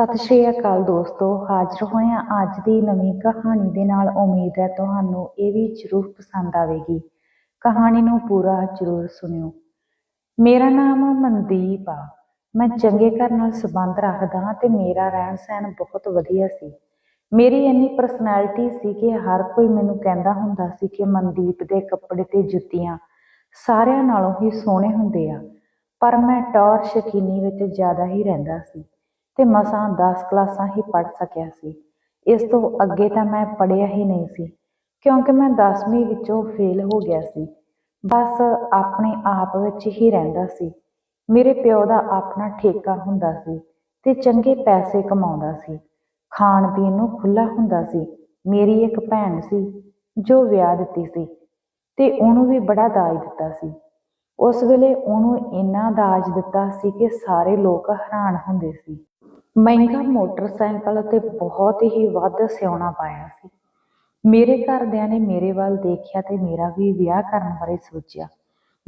ਸਤਿ ਸ਼੍ਰੀ ਅਕਾਲ ਦੋਸਤੋ, ਹਾਜ਼ਰ ਹੋਏ ਹਾਂ ਅੱਜ ਦੀ ਨਵੀਂ ਕਹਾਣੀ ਦੇ ਨਾਲ। ਉਮੀਦ ਹੈ ਤੁਹਾਨੂੰ ਇਹ ਵੀ ਜ਼ਰੂਰ ਪਸੰਦ ਆਵੇਗੀ। ਕਹਾਣੀ ਨੂੰ ਪੂਰਾ ਜ਼ਰੂਰ ਸੁਣਿਓ। ਮੇਰਾ ਨਾਮ ਮਨਦੀਪ ਆ। ਮੈਂ ਚੰਗੇ ਘਰ ਨਾਲ ਸੰਬੰਧ ਰੱਖਦਾ ਹਾਂ ਤੇ ਮੇਰਾ ਰਹਿਣ ਸਹਿਣ ਬਹੁਤ ਵਧੀਆ ਸੀ। ਮੇਰੀ ਇੰਨੀ ਪਰਸਨੈਲਿਟੀ ਸੀ ਕਿ ਹਰ ਕੋਈ ਮੈਨੂੰ ਕਹਿੰਦਾ ਹੁੰਦਾ ਸੀ ਕਿ ਮਨਦੀਪ ਦੇ ਕੱਪੜੇ ਤੇ ਜੁੱਤੀਆਂ ਸਾਰਿਆਂ ਨਾਲੋਂ ਹੀ ਸੋਹਣੇ ਹੁੰਦੇ ਆ। ਪਰ ਮੈਂ ਟੌਰ ਸ਼ਕੀਨੀ ਵਿੱਚ ਜ਼ਿਆਦਾ ਹੀ ਰਹਿੰਦਾ ਸੀ। ਤੇ ਮਸਾਂ 10 ਕਲਾਸਾਂ ਹੀ ਪੜ੍ਹ ਸਕਿਆ ਸੀ। ਇਸ ਤੋਂ ਅੱਗੇ ਤਾਂ ਮੈਂ ਪੜ੍ਹਿਆ ਹੀ ਨਹੀਂ ਸੀ, ਕਿਉਂਕਿ ਮੈਂ 10ਵੀਂ ਵਿੱਚੋਂ ਫੇਲ ਹੋ ਗਿਆ ਸੀ। ਬਸ ਆਪਣੇ ਆਪ ਵਿੱਚ ਹੀ ਰਹਿੰਦਾ ਸੀ। ਮੇਰੇ ਪਿਓ ਦਾ ਆਪਣਾ ਠੇਕਾ ਹੁੰਦਾ ਸੀ ਤੇ ਚੰਗੇ ਪੈਸੇ ਕਮਾਉਂਦਾ ਸੀ। ਖਾਣ ਪੀਣ ਨੂੰ ਖੁੱਲਾ ਹੁੰਦਾ ਸੀ। ਮੇਰੀ ਇੱਕ ਭੈਣ ਸੀ ਜੋ ਵਿਆਹ ਦਿੱਤੀ ਸੀ ਤੇ ਉਹਨੂੰ ਵੀ ਬੜਾ ਦਾਜ ਦਿੱਤਾ ਸੀ। ਉਸ ਵੇਲੇ ਉਹਨੂੰ ਇੰਨਾ ਦਾਜ ਦਿੱਤਾ ਸੀ ਕਿ ਸਾਰੇ ਲੋਕ ਹੈਰਾਨ ਹੁੰਦੇ ਸੀ। ਮਹਿੰਗਾ ਮੋਟਰਸਾਈਕਲ ਅਤੇ ਬਹੁਤ ਹੀ ਵੱਧ ਸਿਉਣਾ ਪਾਇਆ ਸੀ। ਮੇਰੇ ਘਰਦਿਆਂ ਨੇ ਮੇਰੇ ਵੱਲ ਦੇਖਿਆ ਤੇ ਮੇਰਾ ਵੀ ਵਿਆਹ ਕਰਨ ਬਾਰੇ ਸੋਚਿਆ।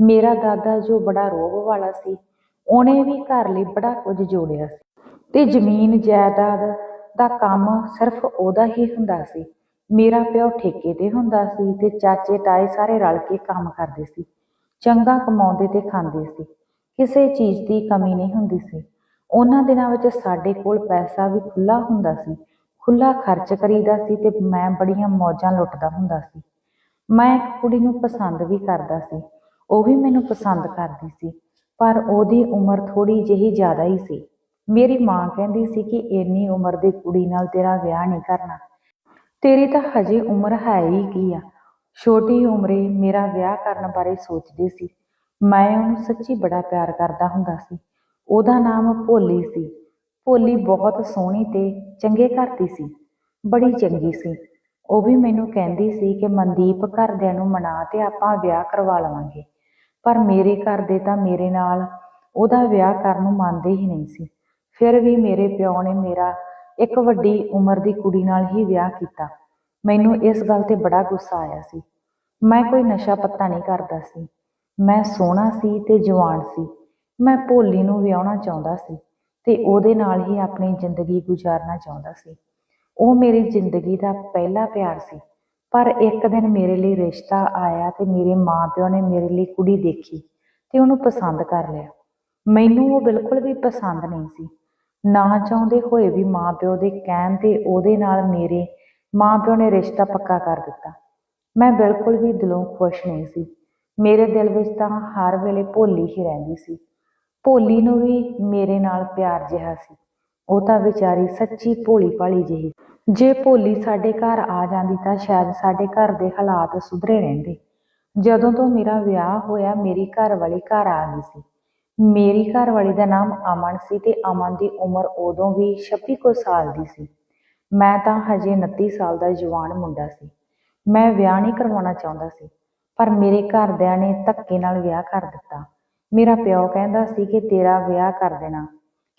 ਮੇਰਾ ਦਾਦਾ ਜੋ ਬੜਾ ਰੋਹ ਵਾਲਾ ਸੀ, ਉਹਨੇ ਵੀ ਘਰ ਲਈ ਬੜਾ ਕੁਝ ਜੋੜਿਆ ਸੀ। ਤੇ ਜ਼ਮੀਨ, ਜਾਇਦਾਦ ਦਾ ਕੰਮ ਸਿਰਫ ਉਹਦਾ ਹੀ ਹੁੰਦਾ ਸੀ। ਮੇਰਾ ਪਿਓ ਠੇਕੇ ਤੇ ਹੁੰਦਾ ਸੀ ਤੇ ਚਾਚੇ ਤਾਏ ਸਾਰੇ ਰਲ ਕੇ ਕੰਮ ਕਰਦੇ ਸੀ। ਚੰਗਾ ਕਮਾਉਂਦੇ ਤੇ ਖਾਂਦੇ ਸੀ। ਕਿਸੇ ਚੀਜ਼ ਦੀ ਕਮੀ ਨਹੀਂ ਹੁੰਦੀ ਸੀ। ਉਹਨਾਂ ਦਿਨਾਂ ਵਿੱਚ ਸਾਡੇ ਕੋਲ ਪੈਸਾ ਵੀ ਖੁੱਲਾ ਹੁੰਦਾ ਸੀ। ਖੁੱਲਾ ਖਰਚ ਕਰੀਦਾ ਸੀ ਤੇ ਮੈਂ ਬੜੀਆਂ ਮੌਜਾਂ ਲੁੱਟਦਾ ਹੁੰਦਾ ਸੀ। ਮੈਂ ਇੱਕ ਕੁੜੀ ਨੂੰ ਪਸੰਦ ਵੀ ਕਰਦਾ ਸੀ। ਉਹ ਵੀ ਮੈਨੂੰ ਪਸੰਦ ਕਰਦੀ ਸੀ, ਪਰ ਉਹਦੀ ਉਮਰ ਥੋੜੀ ਜਿਹੀ ਜ਼ਿਆਦਾ ਹੀ ਸੀ। ਮੇਰੀ ਮਾਂ ਕਹਿੰਦੀ ਸੀ ਕਿ ਇੰਨੀ ਉਮਰ ਦੀ ਕੁੜੀ ਨਾਲ ਤੇਰਾ ਵਿਆਹ ਨਹੀਂ ਕਰਨਾ। ਤੇਰੀ ਤਾਂ ਹਜੇ ਉਮਰ ਹੈ ਹੀ ਕੀ ਆ? ਛੋਟੀ ਉਮਰੇ ਮੇਰਾ ਵਿਆਹ ਕਰਨ ਬਾਰੇ ਸੋਚਦੀ ਸੀ। ਮੈਂ ਉਹਨੂੰ ਸੱਚੀ ਬੜਾ ਪਿਆਰ ਕਰਦਾ ਹੁੰਦਾ ਸੀ। ਉਹਦਾ ਨਾਮ ਭੋਲੀ ਸੀ। ਭੋਲੀ ਬਹੁਤ ਸੋਹਣੀ ਤੇ ਚੰਗੇ ਘਰ ਦੀ ਸੀ। ਬੜੀ ਚੰਗੀ ਸੀ। ਉਹ ਵੀ ਮੈਨੂੰ ਕਹਿੰਦੀ ਸੀ ਕਿ ਮਨਦੀਪ ਘਰਦਿਆਂ ਨੂੰ ਮਨਾ ਤੇ ਆਪਾਂ ਵਿਆਹ ਕਰਵਾ ਲਵਾਂਗੇ। ਪਰ ਮੇਰੇ ਘਰ ਦੇ ਤਾਂ ਮੇਰੇ ਨਾਲ ਉਹਦਾ ਵਿਆਹ ਕਰਨ ਨੂੰ ਮੰਨਦੇ ਹੀ ਨਹੀਂ ਸੀ। ਫਿਰ ਵੀ ਮੇਰੇ ਪਿਓ ਨੇ ਮੇਰਾ ਇੱਕ ਵੱਡੀ ਉਮਰ ਦੀ ਕੁੜੀ ਨਾਲ ਹੀ ਵਿਆਹ ਕੀਤਾ। ਮੈਨੂੰ ਇਸ ਗੱਲ ਤੇ ਬੜਾ ਗੁੱਸਾ ਆਇਆ ਸੀ। ਮੈਂ ਕੋਈ ਨਸ਼ਾ ਪੱਤਾ ਨਹੀਂ ਕਰਦਾ ਸੀ। ਮੈਂ ਸੋਹਣਾ ਸੀ ਤੇ ਜਵਾਨ ਸੀ। ਮੈਂ ਭੋਲੀ ਨੂੰ ਵਿਆਹਣਾ ਚਾਹੁੰਦਾ ਸੀ ਤੇ ਉਹਦੇ ਨਾਲ ਹੀ ਆਪਣੀ ਜ਼ਿੰਦਗੀ ਗੁਜ਼ਾਰਨਾ ਚਾਹੁੰਦਾ ਸੀ। ਉਹ ਮੇਰੀ ਜ਼ਿੰਦਗੀ ਦਾ ਪਹਿਲਾ ਪਿਆਰ ਸੀ, ਪਰ ਇੱਕ ਦਿਨ ਮੇਰੇ ਲਈ ਰਿਸ਼ਤਾ ਆਇਆ ਤੇ ਮੇਰੇ ਮਾਪਿਓ ਨੇ ਮੇਰੇ ਲਈ ਕੁੜੀ ਦੇਖੀ ਤੇ ਉਹਨੂੰ ਪਸੰਦ ਕਰ ਲਿਆ। ਮੈਨੂੰ ਉਹ ਬਿਲਕੁਲ ਵੀ ਪਸੰਦ ਨਹੀਂ ਸੀ। ਨਾ ਚਾਹੁੰਦੇ ਹੋਏ ਵੀ ਮਾਪਿਓ ਦੇ ਕਹਿਣ ਤੇ ਉਹਦੇ ਨਾਲ ਮੇਰੇ ਮਾਪਿਓ ਨੇ ਰਿਸ਼ਤਾ ਪੱਕਾ ਕਰ ਦਿੱਤਾ। ਮੈਂ ਬਿਲਕੁਲ ਵੀ ਦਿਲੋਂ ਖੁਸ਼ ਨਹੀਂ ਸੀ। ਮੇਰੇ ਦਿਲ ਵਿੱਚ ਤਾਂ ਹਰ ਵੇਲੇ ਭੋਲੀ ਹੀ ਰਹਿੰਦੀ ਸੀ। ਭੋਲੀ ਨੂੰ ਵੀ ਮੇਰੇ ਨਾਲ ਪਿਆਰ ਜਿਹਾ ਸੀ। ਉਹ ਤਾਂ ਵਿਚਾਰੀ ਸੱਚੀ ਭੋਲੀ ਭਾਲੀ ਜਿਹੀ ਜੇ ਭੋਲੀ ਸਾਡੇ ਘਰ ਆ ਜਾਂਦੀ ਤਾਂ ਸ਼ਾਇਦ ਸਾਡੇ ਘਰ ਦੇ ਹਾਲਾਤ ਸੁਧਰੇ ਰਹਿੰਦੇ। ਜਦੋਂ ਤੋਂ ਮੇਰਾ ਵਿਆਹ ਹੋਇਆ, ਮੇਰੀ ਘਰ ਵਾਲੀ ਘਰ ਆ ਗਈ ਸੀ। ਮੇਰੀ ਘਰ ਵਾਲੀ ਦਾ ਨਾਮ ਅਮਨ ਸੀ ਤੇ ਅਮਨ ਦੀ ਉਮਰ ਉਦੋਂ ਵੀ 26 ਕੁ ਸਾਲ ਦੀ ਸੀ। ਮੈਂ ਤਾਂ ਹਜੇ 29 ਸਾਲ ਦਾ ਜਵਾਨ ਮੁੰਡਾ ਸੀ। ਮੈਂ ਵਿਆਹ ਨਹੀਂ ਕਰਵਾਉਣਾ ਚਾਹੁੰਦਾ ਸੀ, ਪਰ ਮੇਰੇ ਘਰਦਿਆਂ ਨੇ ਧੱਕੇ ਨਾਲ ਵਿਆਹ ਕਰ ਦਿੱਤਾ। ਮੇਰਾ ਪਿਓ ਕਹਿੰਦਾ ਸੀ ਕਿ ਤੇਰਾ ਵਿਆਹ ਕਰ ਦੇਣਾ,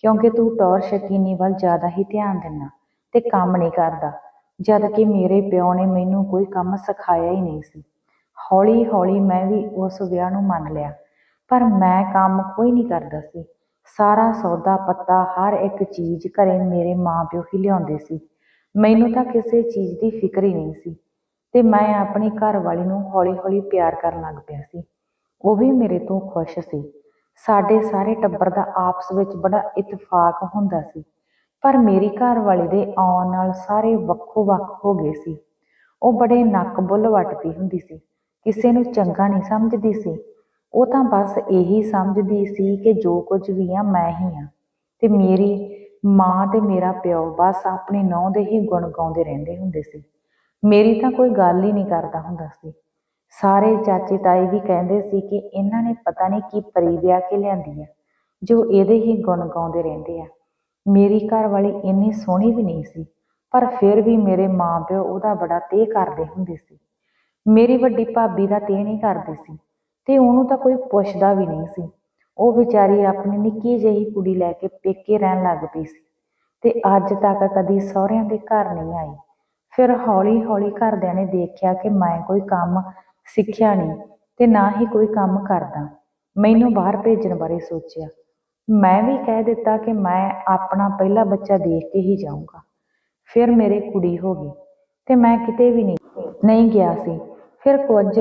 ਕਿਉਂਕਿ ਤੂੰ ਟੌਰ ਸ਼ਕੀਨੀ ਵੱਲ ਜ਼ਿਆਦਾ ਹੀ ਧਿਆਨ ਦਿੰਦਾ ਤੇ ਕੰਮ ਨਹੀਂ ਕਰਦਾ, ਜਦ ਕਿ ਮੇਰੇ ਪਿਓ ਨੇ ਮੈਨੂੰ ਕੋਈ ਕੰਮ ਸਿਖਾਇਆ ਹੀ ਨਹੀਂ ਸੀ। ਹੌਲੀ ਹੌਲੀ ਮੈਂ ਵੀ ਉਸ ਵਿਆਹ ਨੂੰ ਮੰਨ ਲਿਆ, ਪਰ ਮੈਂ ਕੰਮ ਕੋਈ ਨਹੀਂ ਕਰਦਾ ਸੀ। ਸਾਰਾ ਸੌਦਾ ਪੱਤਾ ਹਰ ਇੱਕ ਚੀਜ਼ ਘਰੇ ਮੇਰੇ ਮਾਪਿਓ ਹੀ ਲਿਆਉਂਦੇ ਸੀ। ਮੈਨੂੰ ਤਾਂ ਕਿਸੇ ਚੀਜ਼ ਦੀ ਫਿਕਰ ਹੀ ਨਹੀਂ ਸੀ ਤੇ ਮੈਂ ਆਪਣੀ ਘਰ ਵਾਲੀ ਨੂੰ ਹੌਲੀ ਹੌਲੀ ਪਿਆਰ ਕਰਨ ਲੱਗ ਪਿਆ ਸੀ। ਉਹ ਵੀ ਮੇਰੇ ਤੋਂ ਖੁਸ਼ ਸੀ। ਸਾਡੇ ਸਾਰੇ ਟੱਬਰ ਦਾ ਆਪਸ ਵਿੱਚ ਬੜਾ ਇਤਫਾਕ ਹੁੰਦਾ ਸੀ, ਪਰ ਮੇਰੀ ਘਰ ਵਾਲੀ ਦੇ ਆਉਣ ਨਾਲ ਸਾਰੇ ਵੱਖੋ ਵੱਖ ਹੋ ਗਏ ਸੀ। ਉਹ ਬੜੇ ਨੱਕ ਬੁੱਲ ਵੱਟਦੀ ਹੁੰਦੀ ਸੀ, ਕਿਸੇ ਨੂੰ ਚੰਗਾ ਨਹੀਂ ਸਮਝਦੀ ਸੀ। ਉਹ ਤਾਂ ਬਸ ਇਹੀ ਸਮਝਦੀ ਸੀ ਕਿ ਜੋ ਕੁਝ ਵੀ ਆ ਮੈਂ ਹੀ ਆ, ਤੇ ਮੇਰੀ ਮਾਂ ਤੇ ਮੇਰਾ ਪਿਓ ਬਸ ਆਪਣੀ ਨੌਂ ਦੇ ਹੀ ਗੁਣ ਗਾਉਂਦੇ ਰਹਿੰਦੇ ਹੁੰਦੇ ਸੀ। ਮੇਰੀ ਤਾਂ ਕੋਈ ਗੱਲ ਹੀ ਨਹੀਂ ਕਰਦਾ ਹੁੰਦਾ ਸੀ। ਸਾਰੇ ਚਾਚੇ ਤਾਏ ਵੀ ਕਹਿੰਦੇ ਸੀ ਕਿ ਇਹਨਾਂ ਨੇ ਪਤਾ ਨਹੀਂ ਕੀ ਪਰੀ ਵਿਆਹ ਕੇ ਲਿਆਂਦੀ ਆ, ਜੋ ਇਹਦੇ ਹੀ ਗੁਣ ਗਾਉਂਦੇ ਰਹਿੰਦੇ ਆ। ਮੇਰੀ ਘਰ ਵਾਲੀ ਇੰਨੀ ਸੋਹਣੀ ਵੀ ਨਹੀਂ ਸੀ, ਪਰ ਫਿਰ ਵੀ ਮੇਰੇ ਮਾਪਿਓ ਉਹਦਾ ਬੜਾ ਤੇ ਕਰਦੇ ਹੁੰਦੇ ਸੀ। ਮੇਰੀ ਵੱਡੀ ਭਾਬੀ ਦਾ ਤੇ ਨਹੀਂ ਕਰਦੇ ਸੀ ਤੇ ਉਹਨੂੰ ਤਾਂ ਕੋਈ ਪੁੱਛਦਾ ਵੀ ਨਹੀਂ ਸੀ। ਉਹ ਵਿਚਾਰੀ ਆਪਣੀ ਨਿੱਕੀ ਜਿਹੀ ਕੁੜੀ ਲੈ ਕੇ ਪੇਕੇ ਰਹਿਣ ਲੱਗ ਪਈ ਸੀ ਤੇ ਅੱਜ ਤੱਕ ਕਦੀ ਸਹੁਰਿਆਂ ਦੇ ਘਰ ਨਹੀਂ ਆਈ। ਫਿਰ ਹੌਲੀ ਹੌਲੀ ਘਰਦਿਆਂ ਨੇ ਦੇਖਿਆ ਕਿ ਮੈਂ ਕੋਈ ਕੰਮ ਸਿੱਖਿਆ ਨਹੀਂ ਤੇ ਨਾ ਹੀ ਕੋਈ ਕੰਮ ਕਰਦਾ। ਮੈਨੂੰ ਬਾਹਰ ਭੇਜਣ ਬਾਰੇ ਸੋਚਿਆ। ਮੈਂ ਵੀ ਕਹਿ ਦਿੱਤਾ ਕਿ ਮੈਂ ਆਪਣਾ ਪਹਿਲਾ ਬੱਚਾ ਦੇਖ ਕੇ ਹੀ ਜਾਊਂਗਾ। ਫਿਰ ਮੇਰੇ ਕੁੜੀ ਹੋ ਗਈ ਤੇ ਮੈਂ ਕਿਤੇ ਵੀ ਨਹੀਂ ਨਹੀਂ ਗਿਆ ਸੀ। ਫਿਰ ਕੁਝ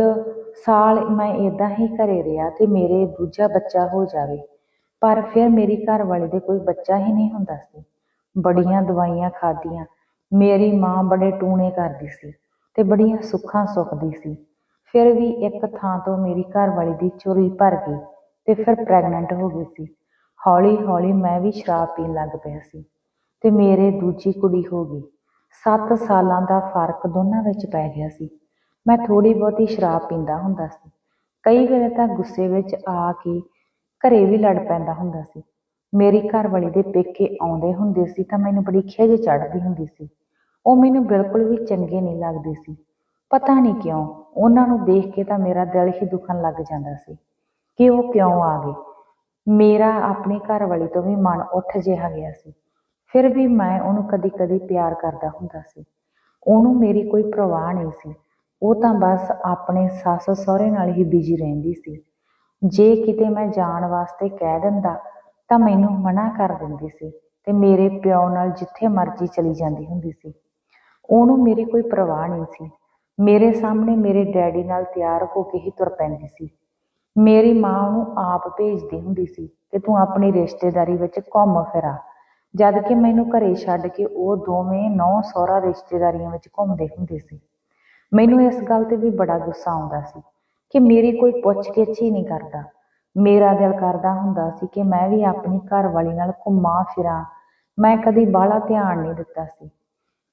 ਸਾਲ ਮੈਂ ਇਦਾਂ ਹੀ ਘਰੇ ਰਿਹਾ ਤੇ ਮੇਰੇ ਦੂਜਾ ਬੱਚਾ ਹੋ ਜਾਵੇ। ਪਰ ਫਿਰ ਮੇਰੀ ਘਰ ਵਾਲੇ ਦੇ ਕੋਈ ਬੱਚਾ ਹੀ ਨਹੀਂ ਹੁੰਦਾ ਸੀ। ਬੜੀਆਂ ਦਵਾਈਆਂ ਖਾਧੀਆਂ। ਮੇਰੀ ਮਾਂ ਬੜੇ ਟੂਣੇ ਕਰਦੀ ਸੀ ਤੇ ਬੜੀਆਂ ਸੁੱਖਾਂ ਸੁੱਖਦੀ ਸੀ। ਫਿਰ ਵੀ ਇੱਕ ਥਾਂ ਤੋਂ ਮੇਰੀ ਘਰਵਾਲੀ ਦੀ ਚੋਰੀ ਭਰ ਗਈ ਤੇ ਫਿਰ ਪ੍ਰੈਗਨੈਂਟ ਹੋ ਗਈ ਸੀ। ਹੌਲੀ ਹੌਲੀ ਮੈਂ ਵੀ ਸ਼ਰਾਬ ਪੀਣ ਲੱਗ ਪਿਆ ਸੀ ਤੇ ਮੇਰੇ ਦੂਜੀ ਕੁੜੀ ਹੋ ਗਈ। 7 ਸਾਲਾਂ ਦਾ ਫ਼ਰਕ ਦੋਨਾਂ ਵਿੱਚ ਪੈ ਗਿਆ ਸੀ। ਮੈਂ ਥੋੜੀ ਬਹੁਤੀ ਸ਼ਰਾਬ ਪੀਂਦਾ ਹੁੰਦਾ ਸੀ। ਕਈ ਵੇਲੇ ਤਾਂ ਗੁੱਸੇ ਵਿੱਚ ਆ ਕੇ ਘਰੇ ਵੀ ਲੜ ਪੈਂਦਾ ਹੁੰਦਾ ਸੀ। ਮੇਰੀ ਘਰਵਾਲੀ ਦੇ ਪੇਕੇ ਆਉਂਦੇ ਹੁੰਦੇ ਸੀ ਤਾਂ ਮੈਨੂੰ ਬੜੀ ਖਿਝ ਚੜ੍ਹਦੀ ਹੁੰਦੀ ਸੀ। ਉਹ ਮੈਨੂੰ ਬਿਲਕੁਲ ਵੀ ਚੰਗੇ ਨਹੀਂ ਲੱਗਦੇ ਸੀ। ਪਤਾ ਨਹੀਂ ਕਿਉਂ, ਉਹਨਾਂ ਨੂੰ ਦੇਖ ਕੇ ਤਾਂ ਮੇਰਾ ਦਿਲ ਹੀ ਦੁਖਣ ਲੱਗ ਜਾਂਦਾ ਸੀ ਕਿ ਉਹ ਕਿਉਂ ਆ ਗਏ। ਮੇਰਾ ਆਪਣੀ ਘਰ ਵਾਲੀ ਤੋਂ ਵੀ ਮਨ ਉੱਠ ਜਿਹਾ ਗਿਆ ਸੀ। ਫਿਰ ਵੀ ਮੈਂ ਉਹਨੂੰ ਕਦੀ-ਕਦੀ ਪਿਆਰ ਕਰਦਾ ਹੁੰਦਾ ਸੀ। ਉਹਨੂੰ ਮੇਰੀ ਕੋਈ ਪਰਵਾਹ ਨਹੀਂ ਸੀ। ਉਹ ਤਾਂ ਬਸ ਆਪਣੇ ਸੱਸ ਸਹੁਰੇ ਨਾਲ ਹੀ ਬਿਜ਼ੀ ਰਹਿੰਦੀ ਸੀ। ਜੇ ਕਿਤੇ ਮੈਂ ਜਾਣ ਵਾਸਤੇ ਕਹਿ ਦਿੰਦਾ, ਤਾਂ ਮੈਨੂੰ ਮਨਾ ਕਰ ਦਿੰਦੀ ਸੀ ਤੇ ਮੇਰੇ ਪਿਓ ਨਾਲ ਜਿੱਥੇ ਮਰਜ਼ੀ ਚਲੀ ਜਾਂਦੀ ਹੁੰਦੀ ਸੀ। ਉਹਨੂੰ ਮੇਰੀ ਕੋਈ ਪਰਵਾਹ ਨਹੀਂ ਸੀ। ਮੇਰੇ ਸਾਹਮਣੇ ਮੇਰੇ ਡੈਡੀ ਨਾਲ ਤਿਆਰ ਹੋ ਕੇ ਹੀ ਤੁਰ ਪੈਂਦੀ ਸੀ। ਮੇਰੀ ਮਾਂ ਉਹਨੂੰ ਆਪ ਭੇਜਦੀ ਹੁੰਦੀ ਸੀ ਕਿ ਤੂੰ ਆਪਣੀ ਰਿਸ਼ਤੇਦਾਰੀ ਵਿੱਚ ਘੁੰਮ ਫਿਰਾ ਜਦ ਕਿ ਮੈਨੂੰ ਘਰੇ ਛੱਡ ਕੇ ਉਹ ਦੋਵੇਂ ਨੌ ਸਹੁਰਾ ਰਿਸ਼ਤੇਦਾਰੀਆਂ ਵਿੱਚ ਘੁੰਮਦੇ ਹੁੰਦੇ ਸੀ। ਮੈਨੂੰ ਇਸ ਗੱਲ ਤੇ ਵੀ ਬੜਾ ਗੁੱਸਾ ਆਉਂਦਾ ਸੀ ਕਿ ਮੇਰੀ ਕੋਈ ਪੁੱਛ ਗਿੱਛ ਹੀ ਨਹੀਂ ਕਰਦਾ। ਮੇਰਾ ਦਿਲ ਕਰਦਾ ਹੁੰਦਾ ਸੀ ਕਿ ਮੈਂ ਵੀ ਆਪਣੀ ਘਰ ਵਾਲੀ ਨਾਲ ਘੁੰਮਾਂ ਫਿਰਾਂ। ਮੈਂ ਕਦੀ ਬਾਹਲਾ ਧਿਆਨ ਨਹੀਂ ਦਿੱਤਾ ਸੀ।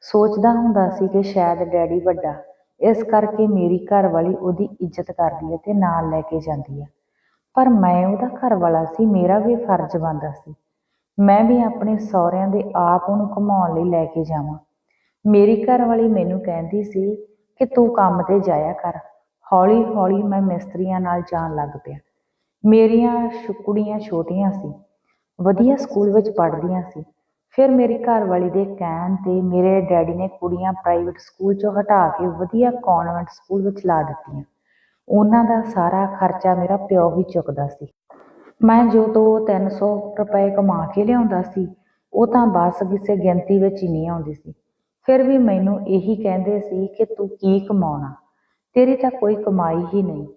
ਸੋਚਦਾ ਹੁੰਦਾ ਸੀ ਕਿ ਸ਼ਾਇਦ ਡੈਡੀ ਵੱਡਾ ਇਸ ਕਰਕੇ ਮੇਰੀ ਘਰ ਵਾਲੀ ਉਹਦੀ ਇੱਜ਼ਤ ਕਰਦੀ ਹੈ ਤੇ ਨਾਲ ਲੈ ਕੇ ਜਾਂਦੀ ਹੈ। ਪਰ ਮੈਂ ਉਹਦਾ ਘਰ ਵਾਲਾ ਸੀ, ਮੇਰਾ ਵੀ ਫਰਜ਼ ਬਣਦਾ ਸੀ। ਮੈਂ ਵੀ ਆਪਣੇ ਸਹੁਰਿਆਂ ਦੇ ਆਪ ਉਹਨੂੰ ਘੁਮਾਉਣ ਲਈ ਲੈ ਕੇ ਜਾਵਾਂ। ਮੇਰੀ ਘਰ ਵਾਲੀ ਮੈਨੂੰ ਕਹਿੰਦੀ ਸੀ ਕਿ ਤੂੰ ਕੰਮ ਤੇ ਜਾਇਆ ਕਰ। ਹੌਲੀ ਹੌਲੀ ਮੈਂ ਮਿਸਤਰੀਆਂ ਨਾਲ ਜਾਣ ਲੱਗ ਪਿਆ। ਮੇਰੀਆਂ ਛ- ਕੁੜੀਆਂ ਛੋਟੀਆਂ ਸੀ। ਵਧੀਆ ਸਕੂਲ ਵਿੱਚ ਪੜ੍ਹਦੀਆਂ ਸੀ। ਫਿਰ ਮੇਰੀ ਘਰਵਾਲੀ ਦੇ ਕਹਿਣ ਤੇ ਮੇਰੇ ਡੈਡੀ ਨੇ ਕੁੜੀਆਂ ਪ੍ਰਾਈਵੇਟ ਸਕੂਲ ਚੋਂ ਹਟਾ ਕੇ ਵਧੀਆ ਕਨਵੈਂਟ ਸਕੂਲ ਵਿੱਚ ਲਾ ਦਿੱਤੀਆਂ। ਉਹਨਾਂ ਦਾ ਸਾਰਾ ਖਰਚਾ ਮੇਰਾ ਪਿਓ ਹੀ ਚੁੱਕਦਾ ਸੀ। ਮੈਂ ਜੋ ਤੋਂ 300 ਰੁਪਏ ਕਮਾ ਕੇ ਲਿਆਉਂਦਾ ਸੀ, ਉਹ ਤਾਂ ਬਸ ਕਿਸੇ ਗਿਣਤੀ ਵਿੱਚ ਹੀ ਨਹੀਂ ਆਉਂਦੀ ਸੀ। ਫਿਰ ਵੀ ਮੈਨੂੰ ਇਹੀ ਕਹਿੰਦੇ ਸੀ ਕਿ ਤੂੰ ਕੀ ਕਮਾਉਣਾ? ਤੇਰੀ ਤਾਂ ਕੋਈ ਕਮਾਈ ਹੀ ਨਹੀਂ।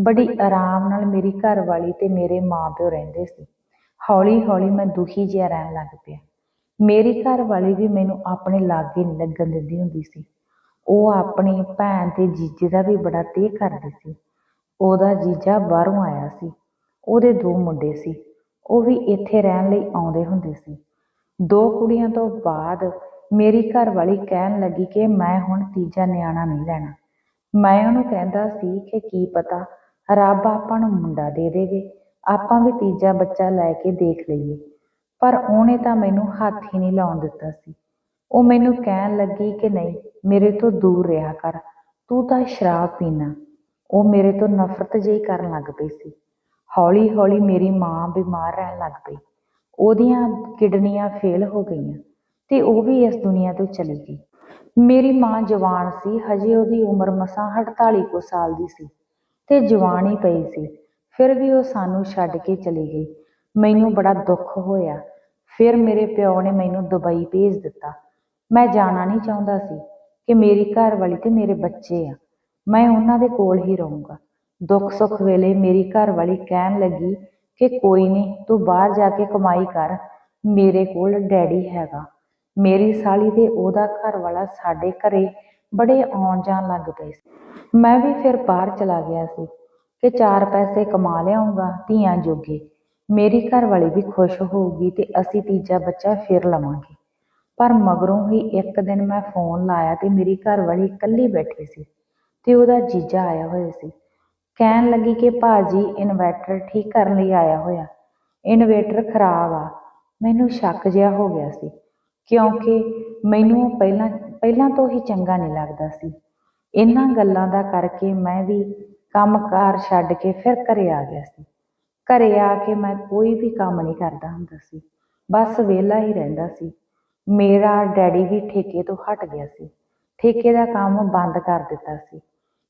ਬੜੀ ਆਰਾਮ ਨਾਲ ਮੇਰੀ ਘਰਵਾਲੀ ਤੇ ਮੇਰੇ ਮਾਂ-ਪਿਓ ਰਹਿੰਦੇ ਸੀ। ਹੌਲੀ ਹੌਲੀ ਮੈਂ ਦੁਖੀ ਜਿਹਾ ਰਹਿਣ ਲੱਗ ਪਿਆ। ਮੇਰੀ ਘਰ ਵਾਲੀ ਵੀ ਮੈਨੂੰ ਆਪਣੇ ਲਾਗੇ ਨਹੀਂ ਲੱਗਣ ਦਿੰਦੀ ਹੁੰਦੀ ਸੀ। ਉਹ ਆਪਣੀ ਭੈਣ ਤੇ ਜੀਜੇ ਦਾ ਵੀ ਬੜਾ ਤੇਹ ਕਰਦੀ ਸੀ। ਉਹਦਾ ਜੀਜਾ ਬਾਹਰੋਂ ਆਇਆ ਸੀ। ਉਹਦੇ ਦੋ ਮੁੰਡੇ ਸੀ। ਉਹ ਵੀ ਇੱਥੇ ਰਹਿਣ ਲਈ ਆਉਂਦੇ ਹੁੰਦੇ ਸੀ। ਦੋ ਕੁੜੀਆਂ ਤੋਂ ਬਾਅਦ ਮੇਰੀ ਘਰ ਵਾਲੀ ਕਹਿਣ ਲੱਗੀ ਕਿ ਮੈਂ ਹੁਣ ਤੀਜਾ ਨਿਆਣਾ ਨਹੀਂ ਲੈਣਾ। ਮੈਂ ਉਹਨੂੰ ਕਹਿੰਦਾ ਸੀ ਕਿ ਕੀ ਪਤਾ, ਰੱਬ ਆਪਾਂ ਨੂੰ ਮੁੰਡਾ ਦੇ ਦੇਵੇ। ਆਪਾਂ ਵੀ ਤੀਜਾ ਬੱਚਾ ਲੈ ਕੇ ਦੇਖ ਲਈਏ। ਪਰ ਉਹਨੇ ਤਾਂ ਮੈਨੂੰ ਹੱਥ ਹੀ ਨਹੀਂ ਲਾਉਣ ਦਿੱਤਾ ਸੀ। ਉਹ ਮੈਨੂੰ ਕਹਿਣ ਲੱਗੀ ਕਿ ਨਹੀਂ, ਮੇਰੇ ਤੋਂ ਦੂਰ ਰਿਹਾ ਕਰ, ਤੂੰ ਤਾਂ ਸ਼ਰਾਬ ਪੀਣਾ। ਉਹ ਮੇਰੇ ਤੋਂ ਨਫ਼ਰਤ ਜਿਹੀ ਕਰਨ ਲੱਗ ਪਈ ਸੀ। ਹੌਲੀ ਹੌਲੀ ਮੇਰੀ ਮਾਂ ਬਿਮਾਰ ਰਹਿਣ ਲੱਗ ਪਈ। ਉਹਦੀਆਂ ਕਿਡਨੀਆਂ ਫੇਲ ਹੋ ਗਈਆਂ ਤੇ ਉਹ ਵੀ ਇਸ ਦੁਨੀਆ ਤੋਂ ਚਲੀ ਗਈ। ਮੇਰੀ ਮਾਂ ਜਵਾਨ ਸੀ, ਹਜੇ ਉਹਦੀ ਉਮਰ ਮਸਾਂ 48 ਕੁ ਸਾਲ ਦੀ ਸੀ ਤੇ ਜਵਾਨ ਹੀ ਪਈ ਸੀ। ਫਿਰ ਵੀ ਉਹ ਸਾਨੂੰ ਛੱਡ ਕੇ ਚਲੀ ਗਈ। ਮੈਨੂੰ ਬੜਾ ਦੁੱਖ ਹੋਇਆ ਫਿਰ ਮੇਰੇ ਪਿਓ ਨੇ ਮੈਨੂੰ ਦੁਬਈ ਭੇਜ ਦਿੱਤਾ। ਮੈਂ ਜਾਣਾ ਨਹੀਂ ਚਾਹੁੰਦਾ ਸੀ ਕਿ ਮੇਰੀ ਘਰ ਵਾਲੀ ਤੇ ਮੇਰੇ ਬੱਚੇ ਆ। ਮੈਂ ਉਹਨਾਂ ਦੇ ਕੋਲ ਹੀ ਰਹੂੰਗਾ। ਦੁੱਖ ਸੁੱਖ ਵੇਲੇ ਮੇਰੀ ਘਰ ਵਾਲੀ ਕਹਿਣ ਲੱਗੀ ਕਿ ਕੋਈ ਨਹੀਂ, ਤੂੰ ਬਾਹਰ ਜਾ ਕੇ ਕਮਾਈ ਕਰ। ਮੇਰੇ ਕੋਲ ਡੈਡੀ ਹੈਗਾ। ਮੇਰੀ ਸਾਲੀ ਤੇ ਉਹਦਾ ਘਰ ਵਾਲਾ ਸਾਡੇ ਘਰੇ ਬੜੇ ਆਉਣ ਜਾਣ ਲੱਗ ਪਏ ਸੀ। ਮੈਂ ਵੀ ਫਿਰ ਬਾਹਰ ਚਲਾ ਗਿਆ ਸੀ ਕਿ ਚਾਰ ਪੈਸੇ ਕਮਾ ਲਿਆਉਂਗਾ ਧੀਆਂ ਜੋਗੇ। ਮੇਰੀ ਘਰ ਵਾਲੀ ਵੀ ਖੁਸ਼ ਹੋਊਗੀ ਤੇ ਅਸੀਂ ਤੀਜਾ ਬੱਚਾ ਫਿਰ ਲਵਾਂਗੇ। ਪਰ ਮਗਰੋਂ ਹੀ ਇੱਕ ਦਿਨ ਮੈਂ ਫੋਨ ਲਾਇਆ ਤੇ ਮੇਰੀ ਘਰ ਵਾਲੀ ਇਕੱਲੀ ਬੈਠੀ ਸੀ ਤੇ ਉਹਦਾ ਜੀਜਾ ਆਇਆ ਹੋਇਆ ਸੀ। ਕਹਿਣ ਲੱਗੀ ਕਿ ਭਾਜੀ, ਇਨਵਰਟਰ ਠੀਕ ਕਰਨ ਲਈ ਆਇਆ ਹੋਇਆ। ਇਨਵੇਟਰ ਖਰਾਬ ਆ, ਮੈਨੂੰ ਸ਼ੱਕ ਜਿਹਾ ਹੋ ਗਿਆ ਸੀ, ਕਿਉਂਕਿ ਮੈਨੂੰ ਪਹਿਲਾਂ ਪਹਿਲਾਂ ਤੋਂ ਹੀ ਚੰਗਾ ਨਹੀਂ ਲੱਗਦਾ ਸੀ। ਇਹਨਾਂ ਗੱਲਾਂ ਦਾ ਕਰਕੇ ਮੈਂ ਵੀ ਕੰਮਕਾਰ ਛੱਡ ਕੇ ਫਿਰ ਘਰੇ ਆ ਗਿਆ ਸੀ। ਘਰੇ ਆ ਕੇ ਮੈਂ ਕੋਈ ਵੀ ਕੰਮ ਨਹੀਂ ਕਰਦਾ ਹੁੰਦਾ ਸੀ। ਬਸ ਵਿਹਲਾ ਹੀ ਰਹਿੰਦਾ ਸੀ। ਮੇਰਾ ਡੈਡੀ ਵੀ ਠੇਕੇ ਤੋਂ ਹਟ ਗਿਆ ਸੀ। ਠੇਕੇ ਦਾ ਕੰਮ ਬੰਦ ਕਰ ਦਿੱਤਾ ਸੀ।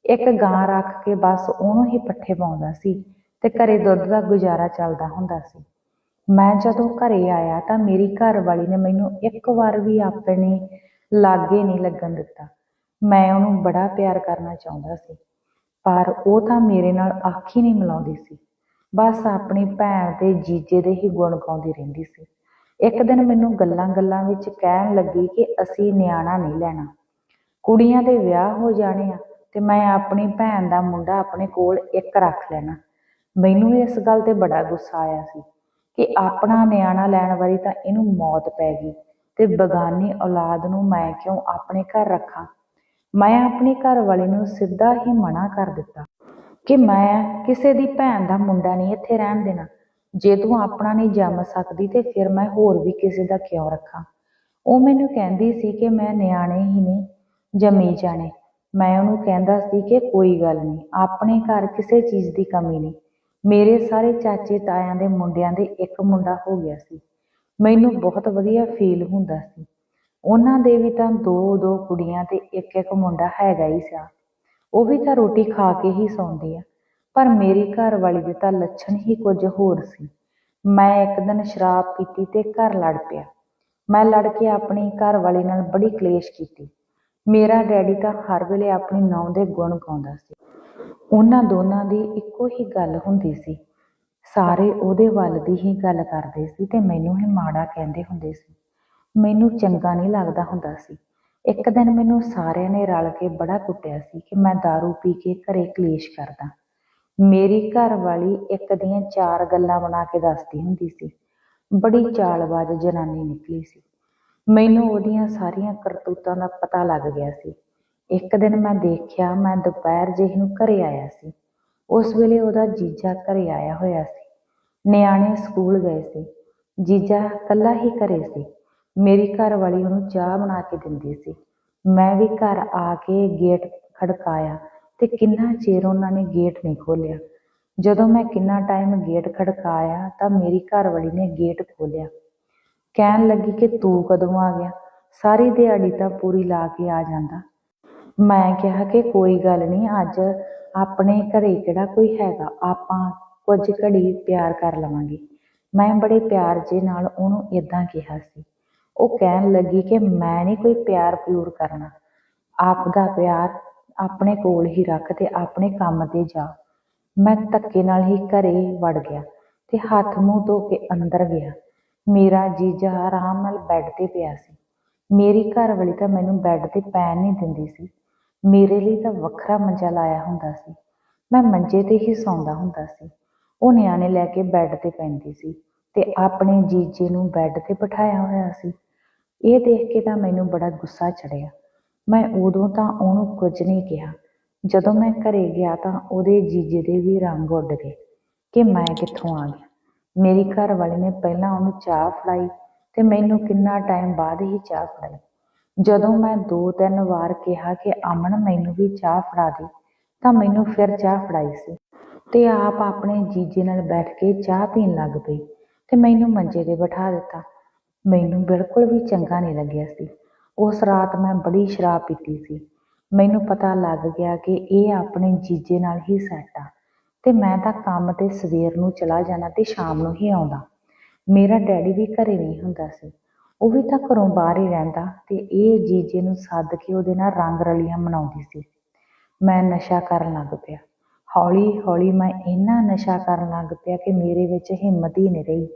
ਇੱਕ ਗਾਂ ਰੱਖ ਕੇ ਬਸ ਉਹਨੂੰ ਹੀ ਪੱਠੇ ਪਾਉਂਦਾ ਸੀ ਤੇ ਘਰੇ ਦੁੱਧ ਦਾ ਗੁਜ਼ਾਰਾ ਚੱਲਦਾ ਹੁੰਦਾ ਸੀ। ਮੈਂ ਜਦੋਂ ਘਰੇ ਆਇਆ ਤਾਂ ਮੇਰੀ ਘਰਵਾਲੀ ਨੇ ਮੈਨੂੰ ਇੱਕ ਵਾਰ ਵੀ ਆਪਣੇ ਲਾਗੇ ਨਹੀਂ ਲੱਗਣ ਦਿੱਤਾ। ਮੈਂ ਉਹਨੂੰ ਬੜਾ ਪਿਆਰ ਕਰਨਾ ਚਾਹੁੰਦਾ ਸੀ। ਪਰ ਉਹ ਤਾਂ ਮੇਰੇ ਨਾਲ ਅੱਖ ਹੀ ਨਹੀਂ ਮਿਲਾਉਂਦੀ ਸੀ। ਬਸ ਆਪਣੀ ਭੈਣ ਤੇ ਜੀਜੇ ਦੇ ਹੀ ਗੁਣ ਗਾਉਂਦੀ ਰਹਿੰਦੀ ਸੀ। ਇੱਕ ਦਿਨ ਮੈਨੂੰ ਗੱਲਾਂ-ਗੱਲਾਂ ਵਿੱਚ ਕਹਿਣ ਲੱਗੀ ਕਿ ਅਸੀਂ ਨਿਆਣਾ ਨਹੀਂ ਲੈਣਾ। ਕੁੜੀਆਂ ਦੇ ਵਿਆਹ ਹੋ ਜਾਣੇ ਆ ਤੇ ਮੈਂ ਆਪਣੀ ਭੈਣ ਦਾ ਮੁੰਡਾ ਆਪਣੇ ਕੋਲ ਇੱਕ ਰੱਖ ਲੈਣਾ। ਮੈਨੂੰ ਇਸ ਗੱਲ ਤੇ ਬੜਾ ਗੁੱਸਾ ਆਇਆ ਸੀ ਕਿ ਆਪਣਾ ਨਿਆਣਾ ਲੈਣ ਵਾਲੀ ਤਾਂ ਇਹਨੂੰ ਮੌਤ ਪੈ ਗਈ ਤੇ ਬਗਾਨੀ ਔਲਾਦ ਨੂੰ ਮੈਂ ਕਿਉਂ ਆਪਣੇ ਘਰ ਰੱਖਾਂ? ਮੈਂ ਆਪਣੀ ਘਰ ਵਾਲੀ ਨੂੰ ਸਿੱਧਾ ਹੀ ਮਨਾ ਕਰ ਦਿੱਤਾ। ਕਿ ਮੈਂ ਕਿਸੇ ਦੀ ਭੈਣ ਦਾ ਮੁੰਡਾ ਨਹੀਂ ਇੱਥੇ ਰਹਿਣ ਦੇਣਾ। ਜੇ ਤੂੰ ਆਪਣਾ ਨਹੀਂ ਜੰਮ ਸਕਦੀ ਤੇ ਫਿਰ ਮੈਂ ਹੋਰ ਵੀ ਕਿਸੇ ਦਾ ਕਿਉਂ ਰੱਖਾਂ? ਉਹ ਮੈਨੂੰ ਕਹਿੰਦੀ ਸੀ ਕਿ ਮੈਂ ਨਿਆਣੇ ਹੀ ਨਹੀਂ ਜੰਮੀ ਜਾਣੇ। ਮੈਂ ਉਹਨੂੰ ਕਹਿੰਦਾ ਸੀ ਕਿ ਕੋਈ ਗੱਲ ਨਹੀਂ, ਆਪਣੇ ਘਰ ਕਿਸੇ ਚੀਜ਼ ਦੀ ਕਮੀ ਨਹੀਂ। ਮੇਰੇ ਸਾਰੇ ਚਾਚੇ ਤਾਇਆਂ ਦੇ ਮੁੰਡਿਆਂ ਦੇ ਇੱਕ ਮੁੰਡਾ ਹੋ ਗਿਆ ਸੀ। ਮੈਨੂੰ ਬਹੁਤ ਵਧੀਆ ਫੀਲ ਹੁੰਦਾ ਸੀ। ਉਹਨਾਂ ਦੇ ਵੀ ਤਾਂ ਦੋ ਦੋ ਕੁੜੀਆਂ ਤੇ ਇੱਕ ਇੱਕ ਮੁੰਡਾ ਹੈਗਾ ਹੀ ਸੀ। ਉਹ ਵੀ ਤਾਂ ਰੋਟੀ ਖਾ ਕੇ ਹੀ ਸੌਂਦੇ ਆ। ਪਰ ਮੇਰੀ ਘਰ ਵਾਲੀ ਦੇ ਤਾਂ ਲੱਛਣ ਹੀ ਕੁਝ ਹੋਰ ਸੀ। ਮੈਂ ਇੱਕ ਦਿਨ ਸ਼ਰਾਬ ਪੀਤੀ ਤੇ ਘਰ ਲੜ ਪਿਆ। ਮੈਂ ਲੜ ਕੇ ਆਪਣੀ ਘਰ ਵਾਲੀ ਨਾਲ ਬੜੀ ਕਲੇਸ਼ ਕੀਤੀ। ਮੇਰਾ ਡੈਡੀ ਤਾਂ ਹਰ ਵੇਲੇ ਆਪਣੀ ਨੌਂ ਦੇ ਗੁਣ ਗਾਉਂਦਾ ਸੀ। ਉਹਨਾਂ ਦੋਨਾਂ ਦੀ ਇੱਕੋ ਹੀ ਗੱਲ ਹੁੰਦੀ ਸੀ। ਸਾਰੇ ਉਹਦੇ ਵੱਲ ਦੀ ਹੀ ਗੱਲ ਕਰਦੇ ਸੀ ਤੇ ਮੈਨੂੰ ਹੀ ਮਾੜਾ ਕਹਿੰਦੇ ਹੁੰਦੇ ਸੀ। ਮੈਨੂੰ ਚੰਗਾ ਨਹੀਂ ਲੱਗਦਾ ਹੁੰਦਾ ਸੀ। ਇੱਕ ਦਿਨ ਮੈਨੂੰ ਸਾਰਿਆਂ ਨੇ ਰਲ ਕੇ ਬੜਾ ਕੁੱਟਿਆ ਸੀ ਕਿ ਮੈਂ दारू ਪੀ ਕੇ ਘਰੇ ਕਲੇਸ਼ ਕਰਦਾ। ਮੇਰੀ ਘਰ ਵਾਲੀ ਇੱਕ ਦੀਆਂ ਚਾਰ ਗੱਲਾਂ ਬਣਾ ਕੇ ਦੱਸਦੀ ਹੁੰਦੀ ਸੀ। ਬੜੀ ਚਾਲਬਾਜ਼ ਜਨਾਨੀ ਨਿਕਲੀ ਸੀ। ਮੈਨੂੰ ਉਹਦੀਆਂ ਸਾਰੀਆਂ ਕਰਤੂਤਾਂ ਦਾ ਪਤਾ ਲੱਗ ਗਿਆ ਸੀ। ਇੱਕ ਦਿਨ ਮੈਂ ਦੇਖਿਆ ਮੈਂ ਦੁਪਹਿਰ ਜਿਹੇ ਨੂੰ ਘਰੇ ਆਇਆ ਸੀ। ਉਸ ਵੇਲੇ ਉਹਦਾ ਜੀਜਾ ਘਰੇ ਆਇਆ ਹੋਇਆ ਸੀ। ਨਿਆਣੇ ਸਕੂਲ ਗਏ ਸੀ। ਜੀਜਾ ਇਕੱਲਾ ਹੀ ਘਰੇ ਸੀ। ਮੇਰੀ ਘਰ ਵਾਲੀ ਉਹਨੂੰ ਚਾਹ ਬਣਾ ਕੇ ਦਿੰਦੀ ਸੀ। ਮੈਂ ਵੀ ਘਰ ਆ ਕੇ ਗੇਟ ਖੜਕਾਇਆ ਤੇ ਕਿੰਨਾ ਚਿਰ ਉਹਨਾਂ ਨੇ ਗੇਟ ਨਹੀਂ ਖੋਲਿਆ ਜਦੋਂ ਮੈਂ ਕਿੰਨਾ ਟਾਈਮ ਗੇਟ ਖੜਕਾਇਆ ਤਾਂ ਮੇਰੀ ਘਰ ਵਾਲੀ ਨੇ ਗੇਟ ਖੋਲਿਆ ਕਹਿਣ ਲੱਗੀ ਕਿ ਤੂੰ ਕਦੋਂ ਆ ਗਿਆ? ਸਾਰੀ ਦਿਹਾੜੀ ਤਾਂ ਪੂਰੀ ਲਾ ਕੇ ਆ ਜਾਂਦਾ। ਮੈਂ ਕਿਹਾ ਕਿ ਕੋਈ ਗੱਲ ਨਹੀਂ, ਅੱਜ ਆਪਣੇ ਘਰੇ ਕਿਹੜਾ ਕੋਈ ਹੈਗਾ? ਆਪਾਂ ਕੁਝ ਘੜੀ ਪਿਆਰ ਕਰ ਲਵਾਂਗੇ। ਮੈਂ ਬੜੇ ਪਿਆਰ ਜੇ ਨਾਲ ਉਹਨੂੰ ਇਦਾਂ ਕਿਹਾ ਸੀ। ਉਹ ਕਹਿਣ ਲੱਗੀ ਕਿ ਮੈਂ ਨਹੀਂ ਕੋਈ ਪਿਆਰ ਪਿਊਰ ਕਰਨਾ। ਆਪ ਦਾ ਪਿਆਰ ਆਪਣੇ ਕੋਲ ਹੀ ਰੱਖ ਤੇ ਆਪਣੇ ਕੰਮ ਤੇ ਜਾ। ਮੈਂ ਧੱਕੇ ਨਾਲ ਹੀ ਘਰੇ ਵੜ ਗਿਆ ਤੇ ਹੱਥ ਮੂੰਹ ਧੋ ਕੇ ਅੰਦਰ ਗਿਆ। ਮੇਰਾ ਜੀਜਾ ਆਰਾਮ ਨਾਲ ਬੈੱਡ ਤੇ ਪਿਆ ਸੀ। ਮੇਰੀ ਘਰ ਵਾਲੀ ਤਾਂ ਮੈਨੂੰ ਬੈੱਡ ਤੇ ਪੈਣ ਨਹੀਂ ਦਿੰਦੀ ਸੀ। ਮੇਰੇ ਲਈ ਤਾਂ ਵੱਖਰਾ ਮੰਜਾ ਲਾਇਆ ਹੁੰਦਾ ਸੀ। ਮੈਂ ਮੰਜੇ ਤੇ ਹੀ ਸੌਂਦਾ ਹੁੰਦਾ ਸੀ। ਉਹ ਨਿਆਣੇ ਲੈ ਕੇ ਬੈੱਡ ਤੇ ਪੈਂਦੀ ਸੀ ਤੇ ਆਪਣੇ ਜੀਜੇ ਨੂੰ ਬੈੱਡ ਤੇ ਬਿਠਾਇਆ ਹੋਇਆ ਸੀ। ਇਹ ਦੇਖ ਕੇ ਤਾਂ ਮੈਨੂੰ ਬੜਾ ਗੁੱਸਾ ਚੜਿਆ। ਮੈਂ ਉਦੋਂ ਤਾਂ ਉਹਨੂੰ ਕੁਝ ਨਹੀਂ ਕਿਹਾ। ਜਦੋਂ ਮੈਂ ਘਰੇ ਗਿਆ ਤਾਂ ਉਹਦੇ ਜੀਜੇ ਦੇ ਵੀ ਰੰਗ ਉੱਡ ਗਏ ਕਿ ਮੈਂ ਕਿੱਥੋਂ ਆ ਗਿਆ। ਮੇਰੀ ਘਰ ਵਾਲੀ ਨੇ ਪਹਿਲਾਂ ਉਹਨੂੰ ਚਾਹ ਫੜਾਈ ਤੇ ਮੈਨੂੰ ਕਿੰਨਾ ਟਾਈਮ ਬਾਅਦ ਹੀ ਚਾਹ ਫੜਾਈ। ਜਦੋਂ ਮੈਂ ਦੋ ਤਿੰਨ ਵਾਰ ਕਿਹਾ ਕਿ ਅਮਨ ਮੈਨੂੰ ਵੀ ਚਾਹ ਫੜਾ ਦੇ, ਤਾਂ ਮੈਨੂੰ ਫਿਰ ਚਾਹ ਫੜਾਈ ਸੀ ਤੇ ਆਪ ਆਪਣੇ ਜੀਜੇ ਨਾਲ ਬੈਠ ਕੇ ਚਾਹ ਪੀਣ ਲੱਗ ਪਈ ਤੇ ਮੈਨੂੰ ਮੰਜੇ ਤੇ ਬਿਠਾ ਦਿੱਤਾ। ਮੈਨੂੰ ਬਿਲਕੁਲ ਵੀ ਚੰਗਾ ਨਹੀਂ ਲੱਗਿਆ ਸੀ। ਉਸ ਰਾਤ ਮੈਂ ਬੜੀ ਸ਼ਰਾਬ ਪੀਤੀ ਸੀ। ਮੈਨੂੰ ਪਤਾ ਲੱਗ ਗਿਆ ਕਿ ਇਹ ਆਪਣੇ ਜੀਜੇ ਨਾਲ ਹੀ ਸੈੱਟ ਆ ਤੇ ਮੈਂ ਤਾਂ ਕੰਮ ਤੇ ਸਵੇਰ ਨੂੰ ਚਲਾ ਜਾਣਾ ਤੇ ਸ਼ਾਮ ਨੂੰ ਹੀ ਆਉਂਦਾ। ਮੇਰਾ ਡੈਡੀ ਵੀ ਘਰੇ ਨਹੀਂ ਹੁੰਦਾ ਸੀ। ਉਹ ਵੀ ਤਾਂ ਘਰੋਂ ਬਾਹਰ ਹੀ ਰਹਿੰਦਾ ਤੇ ਇਹ ਜੀਜੇ ਨੂੰ ਸੱਦ ਕੇ ਉਹਦੇ ਨਾਲ ਰੰਗ ਰਲੀਆਂ ਮਨਾਉਂਦੀ ਸੀ। ਮੈਂ ਨਸ਼ਾ ਕਰਨ ਲੱਗ ਪਿਆ। ਹੌਲੀ ਹੌਲੀ ਮੈਂ ਇੰਨਾ ਨਸ਼ਾ ਕਰਨ ਲੱਗ ਪਿਆ ਕਿ ਮੇਰੇ ਵਿੱਚ ਹਿੰਮਤ ਹੀ ਨਹੀਂ ਰਹੀ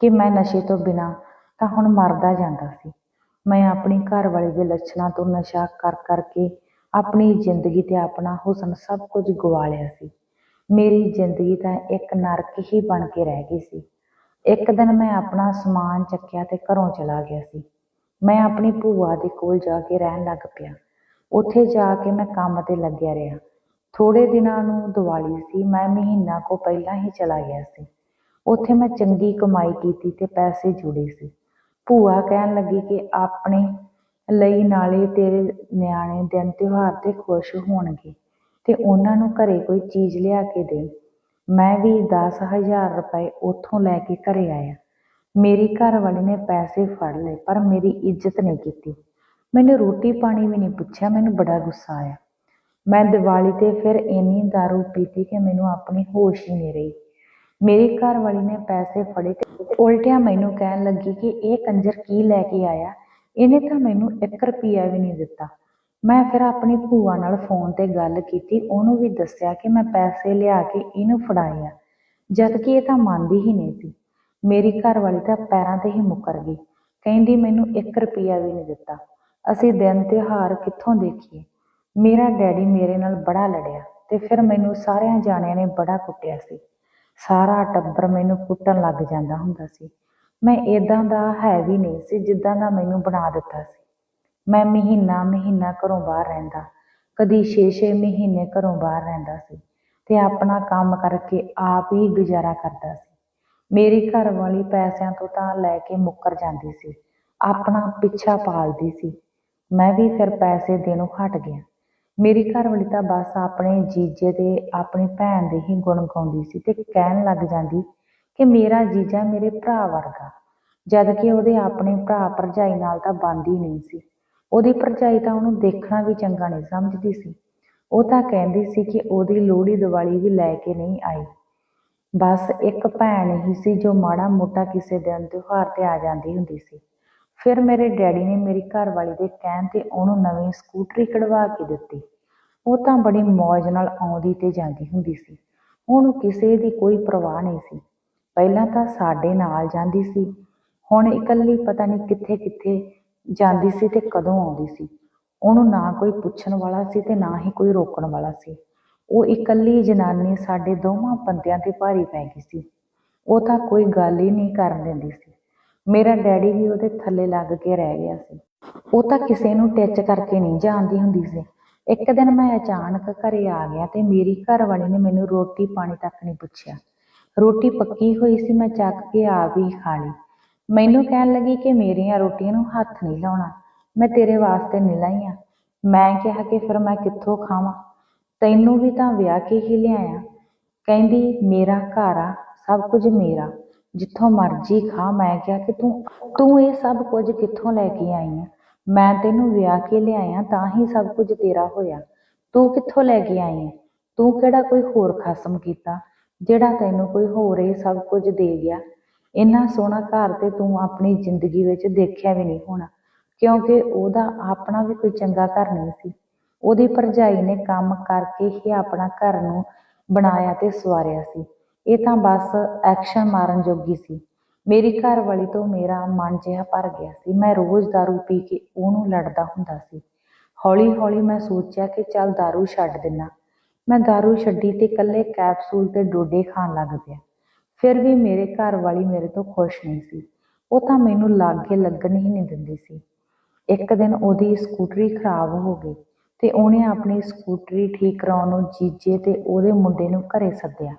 ਕਿ ਮੈਂ ਨਸ਼ੇ ਤੋਂ ਬਿਨਾਂ ਤਾਂ ਹੁਣ ਮਰਦਾ ਜਾਂਦਾ ਸੀ। ਮੈਂ ਆਪਣੀ ਘਰ ਵਾਲੇ ਦੇ ਲੱਛਣਾਂ ਤੋਂ ਨਸ਼ਾ ਕਰ ਕਰਕੇ ਆਪਣੀ ਜ਼ਿੰਦਗੀ ਤੇ ਆਪਣਾ ਹੁਸਨ ਸਭ ਕੁਝ ਗਵਾ ਲਿਆ ਸੀ। ਮੇਰੀ ਜ਼ਿੰਦਗੀ ਤਾਂ ਇੱਕ ਨਰਕ ਹੀ ਬਣ ਕੇ ਰਹਿ ਗਈ ਸੀ। ਇੱਕ ਦਿਨ ਮੈਂ ਆਪਣਾ ਸਮਾਨ ਚੱਕਿਆ ਤੇ ਘਰੋਂ ਚਲਾ ਗਿਆ ਸੀ। ਮੈਂ ਆਪਣੀ ਭੂਆ ਦੇ ਕੋਲ ਜਾ ਕੇ ਰਹਿਣ ਲੱਗ ਪਿਆ। ਉੱਥੇ ਜਾ ਕੇ ਮੈਂ ਕੰਮ ਤੇ ਲੱਗਿਆ ਰਿਹਾ। ਥੋੜੇ ਦਿਨਾਂ ਨੂੰ ਦੀਵਾਲੀ ਸੀ, ਮੈਂ ਮਹੀਨਾ ਕੋ ਪਹਿਲਾਂ ਹੀ ਚਲਾ ਗਿਆ ਸੀ। ਉੱਥੇ ਮੈਂ ਚੰਗੀ ਕਮਾਈ ਕੀਤੀ ਤੇ ਪੈਸੇ ਜੋੜੇ ਸੀ। ਭੂਆ ਕਹਿਣ ਲੱਗੀ ਕਿ ਆਪਣੇ ਲਈ ਨਾਲੇ ਤੇਰੇ ਨਿਆਣੇ ਦਿਨ ਤਿਉਹਾਰ ਤੇ ਖੁਸ਼ ਹੋਣਗੇ ਅਤੇ ਉਹਨਾਂ ਨੂੰ ਘਰੇ ਕੋਈ ਚੀਜ਼ ਲਿਆ ਕੇ ਦੇਈ ਮੈਂ ਵੀ ਦਸ ਹਜ਼ਾਰ ਰੁਪਏ ਉੱਥੋਂ ਲੈ ਕੇ ਘਰੇ ਆਇਆ। ਮੇਰੀ ਘਰਵਾਲੀ ਨੇ ਪੈਸੇ ਫੜ ਲਏ, ਪਰ ਮੇਰੀ ਇੱਜ਼ਤ ਨਹੀਂ ਕੀਤੀ। ਮੈਨੂੰ ਰੋਟੀ ਪਾਣੀ ਵੀ ਨਹੀਂ ਪੁੱਛਿਆ, ਮੈਨੂੰ ਬੜਾ ਗੁੱਸਾ ਆਇਆ। ਮੈਂ ਦੀਵਾਲੀ ਤੇ ਫਿਰ ਇੰਨੀ ਦਾਰੂ ਪੀਤੀ ਕਿ ਮੈਨੂੰ ਆਪਣੀ ਹੋਸ਼ ਹੀ ਨਹੀਂ ਰਹੀ। ਮੇਰੀ ਘਰ ਵਾਲੀ ਨੇ ਪੈਸੇ ਫੜੇ ਤੇ ਉਲਟਿਆ ਮੈਨੂੰ ਕਹਿਣ ਲੱਗੀ ਕਿ ਇਹ ਕੰਜਰ ਕੀ ਲੈ ਕੇ ਆਇਆ? ਇਹਨੇ ਤਾਂ ਮੈਨੂੰ 1 ਰੁਪਿਆ ਵੀ ਨਹੀਂ ਦਿੱਤਾ। ਮੈਂ ਫਿਰ ਆਪਣੀ ਭੂਆ ਨਾਲ ਫੋਨ ਤੇ ਗੱਲ ਕੀਤੀ। ਉਹਨੂੰ ਵੀ ਦੱਸਿਆ ਕਿ ਮੈਂ ਪੈਸੇ ਲਿਆ ਕੇ ਇਹਨੂੰ ਫੜਾਏ ਆ। ਜਦ ਕਿ ਇਹ ਤਾਂ ਮੰਨਦੀ ਹੀ ਨਹੀਂ ਸੀ। ਮੇਰੀ ਘਰ ਵਾਲੀ ਤਾਂ ਪੈਰਾਂ ਤੇ ਹੀ ਮੁੱਕਰ ਗਈ। ਕਹਿੰਦੀ, ਮੈਨੂੰ 1 ਰੁਪਿਆ ਵੀ ਨਹੀਂ ਦਿੱਤਾ। ਅਸੀਂ ਦਿਨ ਤਿਉਹਾਰ ਕਿੱਥੋਂ ਦੇਖੀਏ? ਮੇਰਾ ਡੈਡੀ ਮੇਰੇ ਨਾਲ ਬੜਾ ਲੜਿਆ ਤੇ ਫਿਰ ਮੈਨੂੰ ਸਾਰਿਆਂ ਜਾਣਿਆਂ ਨੇ ਬੜਾ ਕੁੱਟਿਆ ਸੀ। ਸਾਰਾ ਟੱਬਰ ਮੈਨੂੰ ਕੁੱਟਣ ਲੱਗ ਜਾਂਦਾ ਹੁੰਦਾ ਸੀ। ਮੈਂ ਇਦਾਂ ਦਾ ਹੈ ਵੀ ਨਹੀਂ ਸੀ ਜਿੱਦਾਂ ਦਾ ਮੈਨੂੰ ਬਣਾ ਦਿੱਤਾ ਸੀ। ਮੈਂ ਮਹੀਨਾ ਮਹੀਨਾ ਘਰੋਂ ਬਾਹਰ ਰਹਿੰਦਾ, ਕਦੀ 6-6 ਮਹੀਨੇ ਘਰੋਂ ਬਾਹਰ ਰਹਿੰਦਾ ਸੀ ਤੇ ਆਪਣਾ ਕੰਮ ਕਰਕੇ ਆਪ ਹੀ ਗੁਜ਼ਾਰਾ ਕਰਦਾ ਸੀ। ਮੇਰੀ ਘਰ ਵਾਲੀ ਪੈਸਿਆਂ ਤੋਂ ਤਾਂ ਲੈ ਕੇ ਮੁੱਕਰ ਜਾਂਦੀ ਸੀ, ਆਪਣਾ ਪਿੱਛਾ ਪਾਲਦੀ ਸੀ। ਮੈਂ ਵੀ ਫਿਰ ਪੈਸੇ ਦੇਣੋਂ ਹਟ ਗਿਆ। ਮੇਰੀ ਘਰਵਾਲੀ ਤਾਂ ਬਸ ਆਪਣੇ ਜੀਜੇ ਦੇ, ਆਪਣੀ ਭੈਣ ਦੇ ਹੀ ਗੁਣ ਗਾਉਂਦੀ ਸੀ ਤੇ ਕਹਿਣ ਲੱਗ ਜਾਂਦੀ ਕਿ ਮੇਰਾ ਜੀਜਾ ਮੇਰੇ ਭਰਾ ਵਰਗਾ। ਜਦ ਕਿ ਉਹਦੇ ਆਪਣੇ ਭਰਾ ਭਰਜਾਈ ਨਾਲ ਤਾਂ ਬਣਦੀ ਨਹੀਂ ਸੀ। ਉਹਦੀ ਭਰਜਾਈ ਤਾਂ ਉਹਨੂੰ ਦੇਖਣਾ ਵੀ ਚੰਗਾ ਨਹੀਂ ਸਮਝਦੀ ਸੀ। ਉਹ ਤਾਂ ਕਹਿੰਦੀ ਸੀ ਕਿ ਉਹਦੀ ਲੋਹੜੀ ਦੀਵਾਲੀ ਵੀ ਲੈ ਕੇ ਨਹੀਂ ਆਈ। ਬਸ ਇੱਕ ਭੈਣ ਹੀ ਸੀ ਜੋ ਮਾੜਾ ਮੋਟਾ ਕਿਸੇ ਦਿਨ ਤਿਉਹਾਰ ਤੇ ਆ ਜਾਂਦੀ ਹੁੰਦੀ ਸੀ। ਫਿਰ ਮੇਰੇ ਡੈਡੀ ਨੇ ਮੇਰੀ ਘਰਵਾਲੀ ਦੇ ਕਹਿਣ ਤੇ ਉਹਨੂੰ ਨਵੀਂ ਸਕੂਟਰੀ ਕਢਵਾ ਕੇ ਦਿੱਤੀ। ਉਹ ਤਾਂ ਬੜੀ ਮੌਜ ਨਾਲ ਆਉਂਦੀ ਤੇ ਜਾਂਦੀ ਹੁੰਦੀ ਸੀ। ਉਹਨੂੰ ਕਿਸੇ ਦੀ ਕੋਈ ਪਰਵਾਹ ਨਹੀਂ ਸੀ। ਪਹਿਲਾਂ ਤਾਂ ਸਾਡੇ ਨਾਲ ਜਾਂਦੀ ਸੀ। ਹੁਣ ਇਕੱਲੀ ਪਤਾ ਨਹੀਂ ਕਿੱਥੇ ਕਿੱਥੇ ਜਾਂਦੀ ਸੀ ਤੇ ਕਦੋਂ ਆਉਂਦੀ ਸੀ। ਉਹਨੂੰ ਨਾ ਕੋਈ ਪੁੱਛਣ ਵਾਲਾ ਸੀ ਤੇ ਨਾ ਹੀ ਕੋਈ ਰੋਕਣ ਵਾਲਾ ਸੀ। ਉਹ ਇਕੱਲੀ ਜਨਾਨੀ ਸਾਡੇ ਦੋਵਾਂ ਬੰਦਿਆਂ ਤੇ ਭਾਰੀ ਪੈ ਗਈ ਸੀ। ਉਹ ਤਾਂ ਕੋਈ ਗੱਲ ਹੀ ਨਹੀਂ ਕਰਨ ਦਿੰਦੀ ਸੀ। ਮੇਰਾ ਡੈਡੀ ਵੀ ਉਹਦੇ ਥੱਲੇ ਲੱਗ ਕੇ ਰਹਿ ਗਿਆ ਸੀ। ਉਹ ਤਾਂ ਕਿਸੇ ਨੂੰ ਟੱਚ ਕਰਕੇ ਨਹੀਂ ਜਾਣਦੀ ਹੁੰਦੀ ਸੀ। ਇੱਕ ਦਿਨ ਮੈਂ ਅਚਾਨਕ ਘਰੇ ਆ ਗਿਆ ਤੇ ਮੇਰੀ ਘਰ ਵਾਲੀ ਨੇ ਮੈਨੂੰ ਰੋਟੀ ਪਾਣੀ ਤੱਕ ਨਹੀਂ ਪੁੱਛਿਆ। ਰੋਟੀ ਪੱਕੀ ਹੋਈ ਸੀ, ਮੈਂ ਚੱਕ ਕੇ ਆਪ ਹੀ ਖਾ ਲਈ। ਮੈਨੂੰ ਕਹਿਣ ਲੱਗੀ ਕਿ ਮੇਰੀਆਂ ਰੋਟੀਆਂ ਨੂੰ ਹੱਥ ਨਹੀਂ ਲਾਉਣਾ। ਮੈਂ ਤੇਰੇ ਵਾਸਤੇ ਨਹੀਂ ਲਾਈਆਂ। ਮੈਂ ਕਿਹਾ ਕਿ ਫਿਰ ਮੈਂ ਕਿੱਥੋਂ ਖਾਵਾਂ? ਤੈਨੂੰ ਵੀ ਤਾਂ ਵਿਆਹ ਕੇ ਹੀ ਲਿਆਇਆ। ਕਹਿੰਦੀ, ਮੇਰਾ ਘਰ ਆ, ਸਭ ਕੁਝ ਮੇਰਾ। ਜਿੱਥੋਂ ਮਰਜ਼ੀ ਖਾ, ਮੈਂ ਕਿਹਾ ਕਿ ਤੂੰ ਤੂੰ ਇਹ ਸਭ ਕੁਝ ਕਿੱਥੋਂ ਲੈ ਕੇ ਆਈ ਆ? ਮੈਂ ਤੈਨੂੰ ਵਿਆਹ ਕੇ ਲਿਆਇਆ, ਤਾਂ ਹੀ ਸਭ ਕੁਝ ਤੇਰਾ ਹੋਇਆ। ਤੂੰ ਕਿੱਥੋਂ ਲੈ ਕੇ ਆਈ ਆ? ਤੂੰ ਕਿਹੜਾ ਕੋਈ ਹੋਰ ਖਸਮ ਕੀਤਾ, ਜਿਹੜਾ ਤੈਨੂੰ ਕੋਈ ਹੋਰ ਇਹ ਸਭ ਕੁਝ ਦੇ ਗਿਆ? ਇੰਨਾ ਸੋਹਣਾ ਘਰ ਤੇ ਤੂੰ ਆਪਣੀ ਜ਼ਿੰਦਗੀ ਵਿੱਚ ਦੇਖਿਆ ਵੀ ਨਹੀਂ ਹੋਣਾ, ਕਿਉਂਕਿ ਉਹਦਾ ਆਪਣਾ ਵੀ ਕੋਈ ਚੰਗਾ ਘਰ ਨਹੀਂ ਸੀ। ਉਹਦੀ ਭਰਜਾਈ ਨੇ ਕੰਮ ਕਰਕੇ ਹੀ ਆਪਣਾ ਘਰ ਨੂੰ ਬਣਾਇਆ ਤੇ ਸਵਾਰਿਆ ਸੀ। ਇਹ ਤਾਂ ਬਸ ਐਕਸ਼ਨ ਮਾਰਨ ਜੋਗੀ ਸੀ ਮੇਰੀ ਘਰ ਵਾਲੀ ਤੋਂ ਮੇਰਾ ਮਨ ਜਿਹਾ ਭਰ ਗਿਆ ਸੀ ਮੈਂ ਰੋਜ਼ दारू ਪੀ ਕੇ ਉਹਨੂੰ ਲੜਦਾ ਹੁੰਦਾ ਸੀ ਹੌਲੀ ਹੌਲੀ ਮੈਂ ਸੋਚਿਆ ਕਿ ਚੱਲ दारू ਛੱਡ ਦਿੰਨਾ ਮੈਂ दारू ਛੱਡੀ ਤੇ ਇਕੱਲੇ ਕੈਪਸੂਲ ਤੇ ਡੋਡੇ ਖਾਣ ਲੱਗ ਪਿਆ ਫਿਰ ਵੀ ਮੇਰੇ ਘਰ ਵਾਲੀ ਮੇਰੇ ਤੋਂ ਖੁਸ਼ ਨਹੀਂ ਸੀ ਉਹ ਤਾਂ ਮੈਨੂੰ ਲਾਗੇ ਲੱਗਣ ਹੀ ਨਹੀਂ ਦਿੰਦੀ ਸੀ ਇੱਕ ਦਿਨ ਉਹਦੀ ਸਕੂਟਰੀ ਖਰਾਬ ਹੋ ਗਈ ਤੇ ਉਹਨੇ ਆਪਣੀ ਸਕੂਟਰੀ ਠੀਕ ਕਰਾਉਣ ਨੂੰ ਜੀਜੇ ਤੇ ਉਹਦੇ ਮੁੰਡੇ ਨੂੰ ਘਰੇ ਸੱਦਿਆ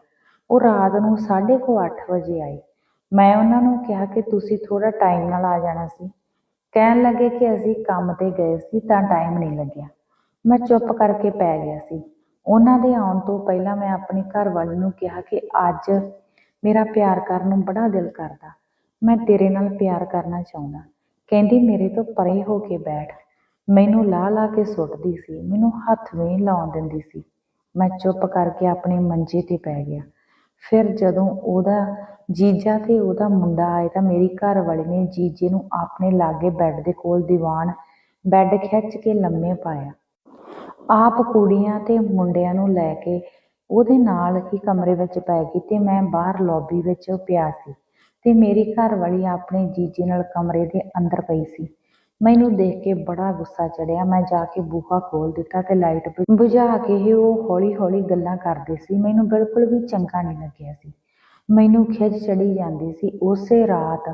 ਉਹ ਰਾਤ ਨੂੰ 8:30 ਵਜੇ ਆਏ। ਮੈਂ ਉਹਨਾਂ ਨੂੰ ਕਿਹਾ ਕਿ ਤੁਸੀਂ ਥੋੜਾ ਟਾਈਮ ਨਾਲ ਆ ਜਾਣਾ ਸੀ। ਕਹਿਣ ਲੱਗੇ ਕਿ ਅਸੀਂ ਕੰਮ ਤੇ ਗਏ ਸੀ ਤਾਂ ਟਾਈਮ ਨਹੀਂ ਲੱਗਿਆ। ਮੈਂ ਚੁੱਪ ਕਰਕੇ ਪੈ ਗਿਆ ਸੀ। ਉਹਨਾਂ ਦੇ ਆਉਣ ਤੋਂ ਪਹਿਲਾਂ ਮੈਂ ਆਪਣੇ ਘਰ ਵਾਲੀ ਨੂੰ ਕਿਹਾ ਕਿ ਅੱਜ ਮੇਰਾ ਪਿਆਰ ਕਰਨ ਨੂੰ ਬੜਾ ਦਿਲ ਕਰਦਾ। ਮੈਂ ਤੇਰੇ ਨਾਲ ਪਿਆਰ ਕਰਨਾ ਚਾਹੁੰਦਾ। ਕਹਿੰਦੀ, ਮੇਰੇ ਤੋਂ ਪਰੇ ਹੋ ਕੇ ਬੈਠ। ਮੈਨੂੰ ਲਾ ਲਾ ਕੇ ਸੁੱਟਦੀ ਸੀ। ਮੈਨੂੰ ਹੱਥ ਵੀ ਲਾਉਣ ਦਿੰਦੀ ਸੀ। ਮੈਂ ਚੁੱਪ ਕਰਕੇ ਆਪਣੇ ਮੰਜੇ ਤੇ ਪੈ ਗਿਆ। ਫਿਰ ਜਦੋਂ ਉਹਦਾ ਜੀਜਾ ਤੇ ਉਹਦਾ ਮੁੰਡਾ ਆਏ ਤਾਂ ਮੇਰੀ ਘਰ ਵਾਲੀ ਨੇ ਜੀਜੇ ਨੂੰ ਆਪਣੇ ਲਾਗੇ ਬੈੱਡ ਦੇ ਕੋਲ ਦੀਵਾਨ ਬੈੱਡ ਖਿੱਚ ਕੇ ਲੰਮੇ ਪਾਇਆ। ਆਪ ਕੁੜੀਆਂ ਤੇ ਮੁੰਡਿਆਂ ਨੂੰ ਲੈ ਕੇ ਉਹਦੇ ਨਾਲ ਹੀ ਕਮਰੇ ਵਿੱਚ ਪੈ ਗਈ ਤੇ ਮੈਂ ਬਾਹਰ ਲੌਬੀ ਵਿੱਚ ਪਿਆ ਸੀ ਤੇ ਮੇਰੀ ਘਰ ਵਾਲੀ ਆਪਣੇ ਜੀਜੇ ਨਾਲ ਕਮਰੇ ਦੇ ਅੰਦਰ ਪਈ ਸੀ। ਮੈਨੂੰ ਦੇਖ ਕੇ ਬੜਾ ਗੁੱਸਾ ਚੜਿਆ। ਮੈਂ ਜਾ ਕੇ ਬੂਹਾ ਖੋਲ ਦਿੱਤਾ ਤੇ ਲਾਈਟ ਬੁਝਾ ਕੇ ਹੀ ਉਹ ਹੌਲੀ ਹੌਲੀ ਗੱਲਾਂ ਕਰਦੇ ਸੀ। ਮੈਨੂੰ ਬਿਲਕੁਲ ਵੀ ਚੰਗਾ ਨਹੀਂ ਲੱਗਿਆ ਸੀ। ਮੈਨੂੰ ਖਿਝ ਚੜੀ ਜਾਂਦੀ ਸੀ। ਉਸੇ ਰਾਤ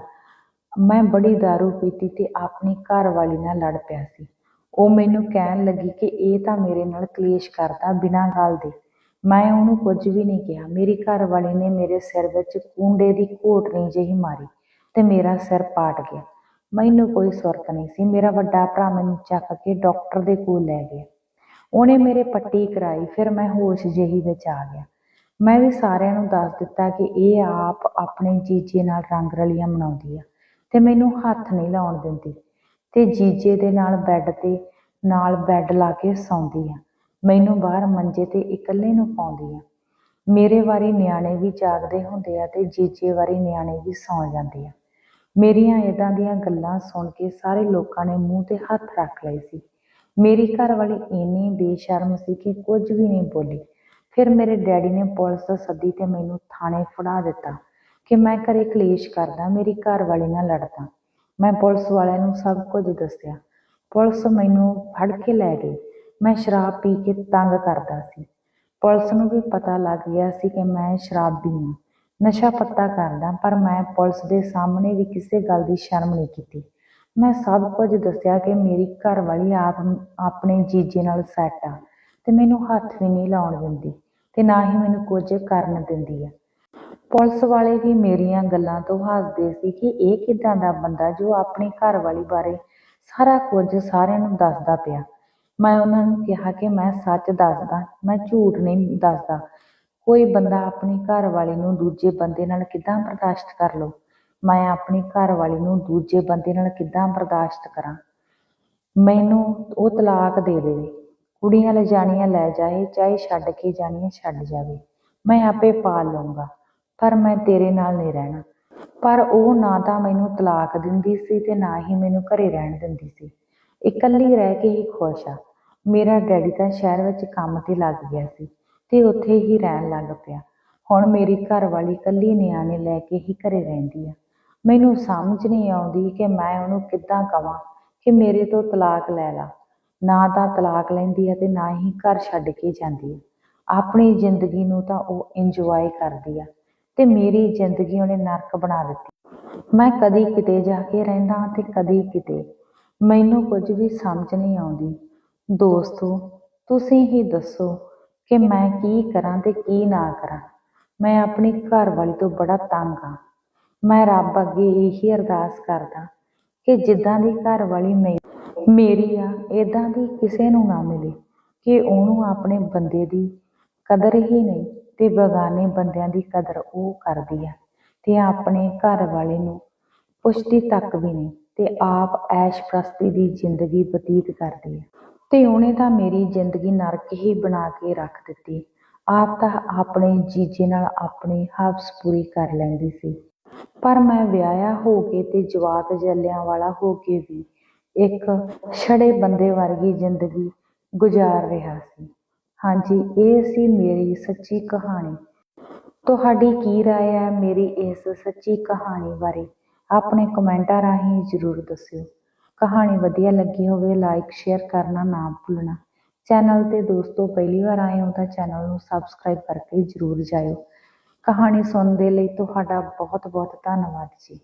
ਮੈਂ ਬੜੀ दारू ਪੀਤੀ ਤੇ ਆਪਣੀ ਘਰ ਵਾਲੀ ਨਾਲ ਲੜ ਪਿਆ ਸੀ। ਉਹ ਮੈਨੂੰ ਕਹਿਣ ਲੱਗੀ ਕਿ ਇਹ ਤਾਂ ਮੇਰੇ ਨਾਲ ਕਲੇਸ਼ ਕਰਦਾ ਬਿਨਾਂ ਗੱਲ ਦੇ। ਮੈਂ ਉਹਨੂੰ ਕੁਝ ਵੀ ਨਹੀਂ ਕਿਹਾ। ਮੇਰੀ ਘਰ ਵਾਲੀ ਨੇ ਮੇਰੇ ਸਿਰ ਵਿੱਚ ਕੁੰਡੇ ਦੀ ਘੋਟਣੀ ਜਿਹੀ ਮਾਰੀ ਤੇ ਮੇਰਾ ਸਿਰ ਪਾਟ ਗਿਆ। ਮੈਨੂੰ ਕੋਈ ਸੁਰਤ ਨਹੀਂ ਸੀ। ਮੇਰਾ ਵੱਡਾ ਭਰਾ ਮੈਨੂੰ ਚੱਕ ਕੇ ਡਾਕਟਰ ਦੇ ਕੋਲ ਲੈ ਗਿਆ। ਉਹਨੇ ਮੇਰੇ ਪੱਟੀ ਕਰਾਈ, ਫਿਰ ਮੈਂ ਹੋਸ਼ ਜਿਹੀ ਵਿੱਚ ਆ ਗਿਆ। ਮੈਂ ਵੀ ਸਾਰਿਆਂ ਨੂੰ ਦੱਸ ਦਿੱਤਾ ਕਿ ਇਹ ਆਪ ਆਪਣੇ ਜੀਜੇ ਨਾਲ ਰੰਗ ਰਲੀਆਂ ਮਨਾਉਂਦੀ ਆ ਤੇ ਮੈਨੂੰ ਹੱਥ ਨਹੀਂ ਲਾਉਣ ਦਿੰਦੀ ਤੇ ਜੀਜੇ ਦੇ ਨਾਲ ਬੈੱਡ ਤੇ, ਨਾਲ ਬੈੱਡ ਲਾ ਕੇ ਸੌਂਦੀ ਆ। ਮੈਨੂੰ ਬਾਹਰ ਮੰਜੇ ਤੇ ਇਕੱਲੇ ਨੂੰ ਪਾਉਂਦੀ ਆ। ਮੇਰੇ ਵਾਰੀ ਨਿਆਣੇ ਵੀ ਜਾਗਦੇ ਹੁੰਦੇ ਆ ਤੇ ਜੀਜੇ ਵਾਰੀ ਨਿਆਣੇ ਵੀ ਸੌਂ ਜਾਂਦੇ ਆ। ਮੇਰੀਆਂ ਇਦਾਂ ਦੀਆਂ ਗੱਲਾਂ ਸੁਣ ਕੇ ਸਾਰੇ ਲੋਕਾਂ ਨੇ ਮੂੰਹ ਤੇ ਹੱਥ ਰੱਖ ਲਏ ਸੀ। ਮੇਰੀ ਘਰ ਵਾਲੀ ਇੰਨੀ ਬੇਸ਼ਰਮ ਸੀ ਕਿ ਕੁਝ ਵੀ ਨਹੀਂ ਬੋਲੀ। ਫਿਰ ਮੇਰੇ ਡੈਡੀ ਨੇ ਪੁਲਿਸ ਸੱਦੀ ਤੇ ਮੈਨੂੰ ਥਾਣੇ ਫੜਾ ਦਿੱਤਾ ਕਿ ਮੈਂ ਘਰੇ ਕਲੇਸ਼ ਕਰਦਾ, ਮੇਰੀ ਘਰ ਵਾਲੀ ਨਾਲ ਲੜਦਾ। ਮੈਂ ਪੁਲਿਸ ਵਾਲਿਆਂ ਨੂੰ ਸਭ ਕੁਝ ਦੱਸਿਆ। ਪੁਲਿਸ ਮੈਨੂੰ ਫੜ ਕੇ ਲੈ ਗਈ। ਮੈਂ ਸ਼ਰਾਬ ਪੀ ਕੇ ਤੰਗ ਕਰਦਾ ਸੀ। ਪੁਲਿਸ ਨੂੰ ਵੀ ਪਤਾ ਲੱਗ ਗਿਆ ਸੀ ਕਿ ਮੈਂ ਸ਼ਰਾਬੀ ਹਾਂ। ਨਸ਼ਾ ਪੱਤਾ ਕਰਦਾ, ਪਰ ਮੈਂ ਪੁਲਿਸ ਦੇ ਸਾਹਮਣੇ ਵੀ ਕਿਸੇ ਗੱਲ ਦੀ ਸ਼ਰਮ ਨਹੀਂ ਕੀਤੀ। ਮੈਂ ਸਭ ਕੁਝ ਦੱਸਿਆ ਕਿ ਮੇਰੀ ਘਰ ਵਾਲੀ ਆਪ ਆਪਣੇ ਜੀਜੇ ਨਾਲ ਸੈੱਟ ਆ ਤੇ ਮੈਨੂੰ ਹੱਥ ਵੀ ਨਹੀਂ ਲਾਉਣ ਦਿੰਦੀ ਤੇ ਨਾ ਹੀ ਮੈਨੂੰ ਕੁਝ ਕਰਨ ਦਿੰਦੀ ਆ। ਪੁਲਿਸ ਵਾਲੇ ਵੀ ਮੇਰੀਆਂ ਗੱਲਾਂ ਤੋਂ ਹੱਸਦੇ ਸੀ ਕਿ ਇਹ ਕਿਦਾਂ ਦਾ ਬੰਦਾ ਜੋ ਆਪਣੀ ਘਰ ਵਾਲੀ ਬਾਰੇ ਸਾਰਾ ਕੁਝ ਸਾਰਿਆਂ ਨੂੰ ਦੱਸਦਾ ਪਿਆ। ਮੈਂ ਉਹਨਾਂ ਨੂੰ ਕਿਹਾ ਕਿ ਮੈਂ ਸੱਚ ਦੱਸਦਾ, ਮੈਂ ਝੂਠ ਨਹੀਂ ਦੱਸਦਾ। ਕੋਈ ਬੰਦਾ ਆਪਣੀ ਘਰ ਵਾਲੀ ਨੂੰ ਦੂਜੇ ਬੰਦੇ ਨਾਲ ਕਿੱਦਾਂ ਬਰਦਾਸ਼ਤ ਕਰ ਲਓ ਮੈਂ ਆਪਣੀ ਘਰ ਵਾਲੀ ਨੂੰ ਦੂਜੇ ਬੰਦੇ ਨਾਲ ਕਿੱਦਾਂ ਬਰਦਾਸ਼ਤ ਕਰਾਂ? ਮੈਨੂੰ ਉਹ ਤਲਾਕ ਦੇ ਦੇਵੇ ਕੁੜੀਆਂ ਲੈ ਜਾਣੀਆਂ ਲੈ ਜਾਏ, ਚਾਹੇ ਛੱਡ ਕੇ ਜਾਣੀਆਂ ਛੱਡ ਜਾਵੇ। ਮੈਂ ਆਪੇ ਪਾਲ ਲਊਂਗਾ, ਪਰ ਮੈਂ ਤੇਰੇ ਨਾਲ ਨਹੀਂ ਰਹਿਣਾ। ਪਰ ਉਹ ਨਾ ਤਾਂ ਮੈਨੂੰ ਤਲਾਕ ਦਿੰਦੀ ਸੀ ਤੇ ਨਾ ਹੀ ਮੈਨੂੰ ਘਰੇ ਰਹਿਣ ਦਿੰਦੀ ਸੀ। ਇਕੱਲੀ ਰਹਿ ਕੇ ਹੀ ਖੁਸ਼ ਆ। ਮੇਰਾ ਡੈਡੀ ਤਾਂ ਸ਼ਹਿਰ ਵਿੱਚ ਕੰਮ ਤੇ ਲੱਗ ਗਿਆ ਸੀ। ਤੇ ਉੱਥੇ ਹੀ ਰਹਿਣ ਲੱਗ ਪਿਆ। ਹੁਣ ਮੇਰੀ ਘਰਵਾਲੀ ਇਕੱਲੀ ਨਿਆਣੇ ਲੈ ਕੇ ਹੀ ਘਰੇ ਰਹਿੰਦੀ ਆ। ਮੈਨੂੰ ਸਮਝ ਨਹੀਂ ਆਉਂਦੀ ਕਿ ਮੈਂ ਉਹਨੂੰ ਕਿੱਦਾਂ ਕਵਾਂ ਕਿ ਮੇਰੇ ਤੋਂ ਤਲਾਕ ਲੈ ਲਾ। ਨਾ ਤਾਂ ਤਲਾਕ ਲੈਂਦੀ ਆ ਤੇ ਨਾ ਹੀ ਘਰ ਛੱਡ ਕੇ ਜਾਂਦੀ ਆ। ਆਪਣੀ ਜ਼ਿੰਦਗੀ ਨੂੰ ਤਾਂ ਉਹ ਇੰਜੋਏ ਕਰਦੀ ਆ ਤੇ ਮੇਰੀ ਜ਼ਿੰਦਗੀ ਉਹਨੇ ਨਰਕ ਬਣਾ ਦਿੱਤੀ। ਮੈਂ ਕਦੀ ਕਿਤੇ ਜਾ ਕੇ ਰਹਿੰਦਾ ਹਾਂ ਤੇ ਕਦੀ ਕਿਤੇ। ਮੈਨੂੰ ਕੁਝ ਵੀ ਸਮਝ ਨਹੀਂ ਆਉਂਦੀ। ਦੋਸਤੋ, ਤੁਸੀਂ ਹੀ ਦੱਸੋ ਕਿ ਮੈਂ ਕੀ ਕਰਾਂ ਤੇ ਕੀ ਨਾ ਕਰਾਂ। ਮੈਂ ਆਪਣੀ ਘਰ ਵਾਲੀ ਤੋਂ ਬੜਾ ਤੰਗ ਹਾਂ ਮੈਂ ਰੱਬ ਅੱਗੇ ਇਹੀ ਅਰਦਾਸ ਕਰਦਾ ਕਿ ਜਿੱਦਾਂ ਦੀ ਘਰ ਵਾਲੀ ਮੇਰੀ ਆ ਇਦਾਂ ਦੀ ਕਿਸੇ ਨੂੰ ਨਾ ਮਿਲੇ ਕਿ ਉਹਨੂੰ ਆਪਣੇ ਬੰਦੇ ਦੀ ਕਦਰ ਹੀ ਨਹੀਂ ਤੇ ਬਗਾਨੇ ਬੰਦਿਆਂ ਦੀ ਕਦਰ ਉਹ ਕਰਦੀ ਆ ਤੇ ਆਪਣੇ ਘਰ ਵਾਲੇ ਨੂੰ ਪੁਸ਼ਟੀ ਤੱਕ ਵੀ ਨਹੀਂ ਤੇ ਆਪ ਐਸ਼ ਪ੍ਰਸਤੀ ਦੀ ਜ਼ਿੰਦਗੀ ਬਤੀਤ ਕਰਦੀ ਹੈ ਤੇ ਉਹਨੇ ਤਾਂ ਮੇਰੀ ਜ਼ਿੰਦਗੀ ਨਰਕ ਹੀ ਬਣਾ ਕੇ ਰੱਖ ਦਿੱਤੀ। ਆਪ ਤਾਂ ਆਪਣੇ ਜੀਜੇ ਨਾਲ ਆਪਣੀ ਹਵਸ ਪੂਰੀ ਕਰ ਲੈਂਦੀ ਸੀ। ਪਰ ਮੈਂ ਵਿਆਹਿਆ ਹੋ ਕੇ ਤੇ ਜਵਾਕ ਜੱਲਿਆਂ ਵਾਲਾ ਹੋ ਕੇ ਵੀ ਇੱਕ ਛੜੇ ਬੰਦੇ ਵਰਗੀ ਜ਼ਿੰਦਗੀ ਗੁਜ਼ਾਰ ਰਿਹਾ ਸੀ। ਹਾਂਜੀ, ਇਹ ਸੀ ਮੇਰੀ ਸੱਚੀ ਕਹਾਣੀ। ਤੁਹਾਡੀ ਕੀ ਰਾਏ ਹੈ ਮੇਰੀ ਇਸ ਸੱਚੀ ਕਹਾਣੀ ਬਾਰੇ? ਆਪਣੇ ਕਮੈਂਟਾਂ ਰਾਹੀਂ ਜ਼ਰੂਰ ਦੱਸਿਓ। ਕਹਾਣੀ ਵਧੀਆ ਲੱਗੀ ਹੋਵੇ ਲਾਈਕ ਸ਼ੇਅਰ ਕਰਨਾ ਨਾ ਭੁੱਲਣਾ। ਚੈਨਲ ਤੇ ਦੋਸਤੋ, ਪਹਿਲੀ ਵਾਰ ਆਏ ਹੋ ਤਾਂ ਚੈਨਲ ਨੂੰ ਸਬਸਕ੍ਰਾਈਬ ਕਰਕੇ ਜ਼ਰੂਰ ਜਾਇਓ। ਕਹਾਣੀ ਸੁਣਨ ਦੇ ਲਈ ਤੁਹਾਡਾ ਬਹੁਤ ਬਹੁਤ ਧੰਨਵਾਦ ਜੀ।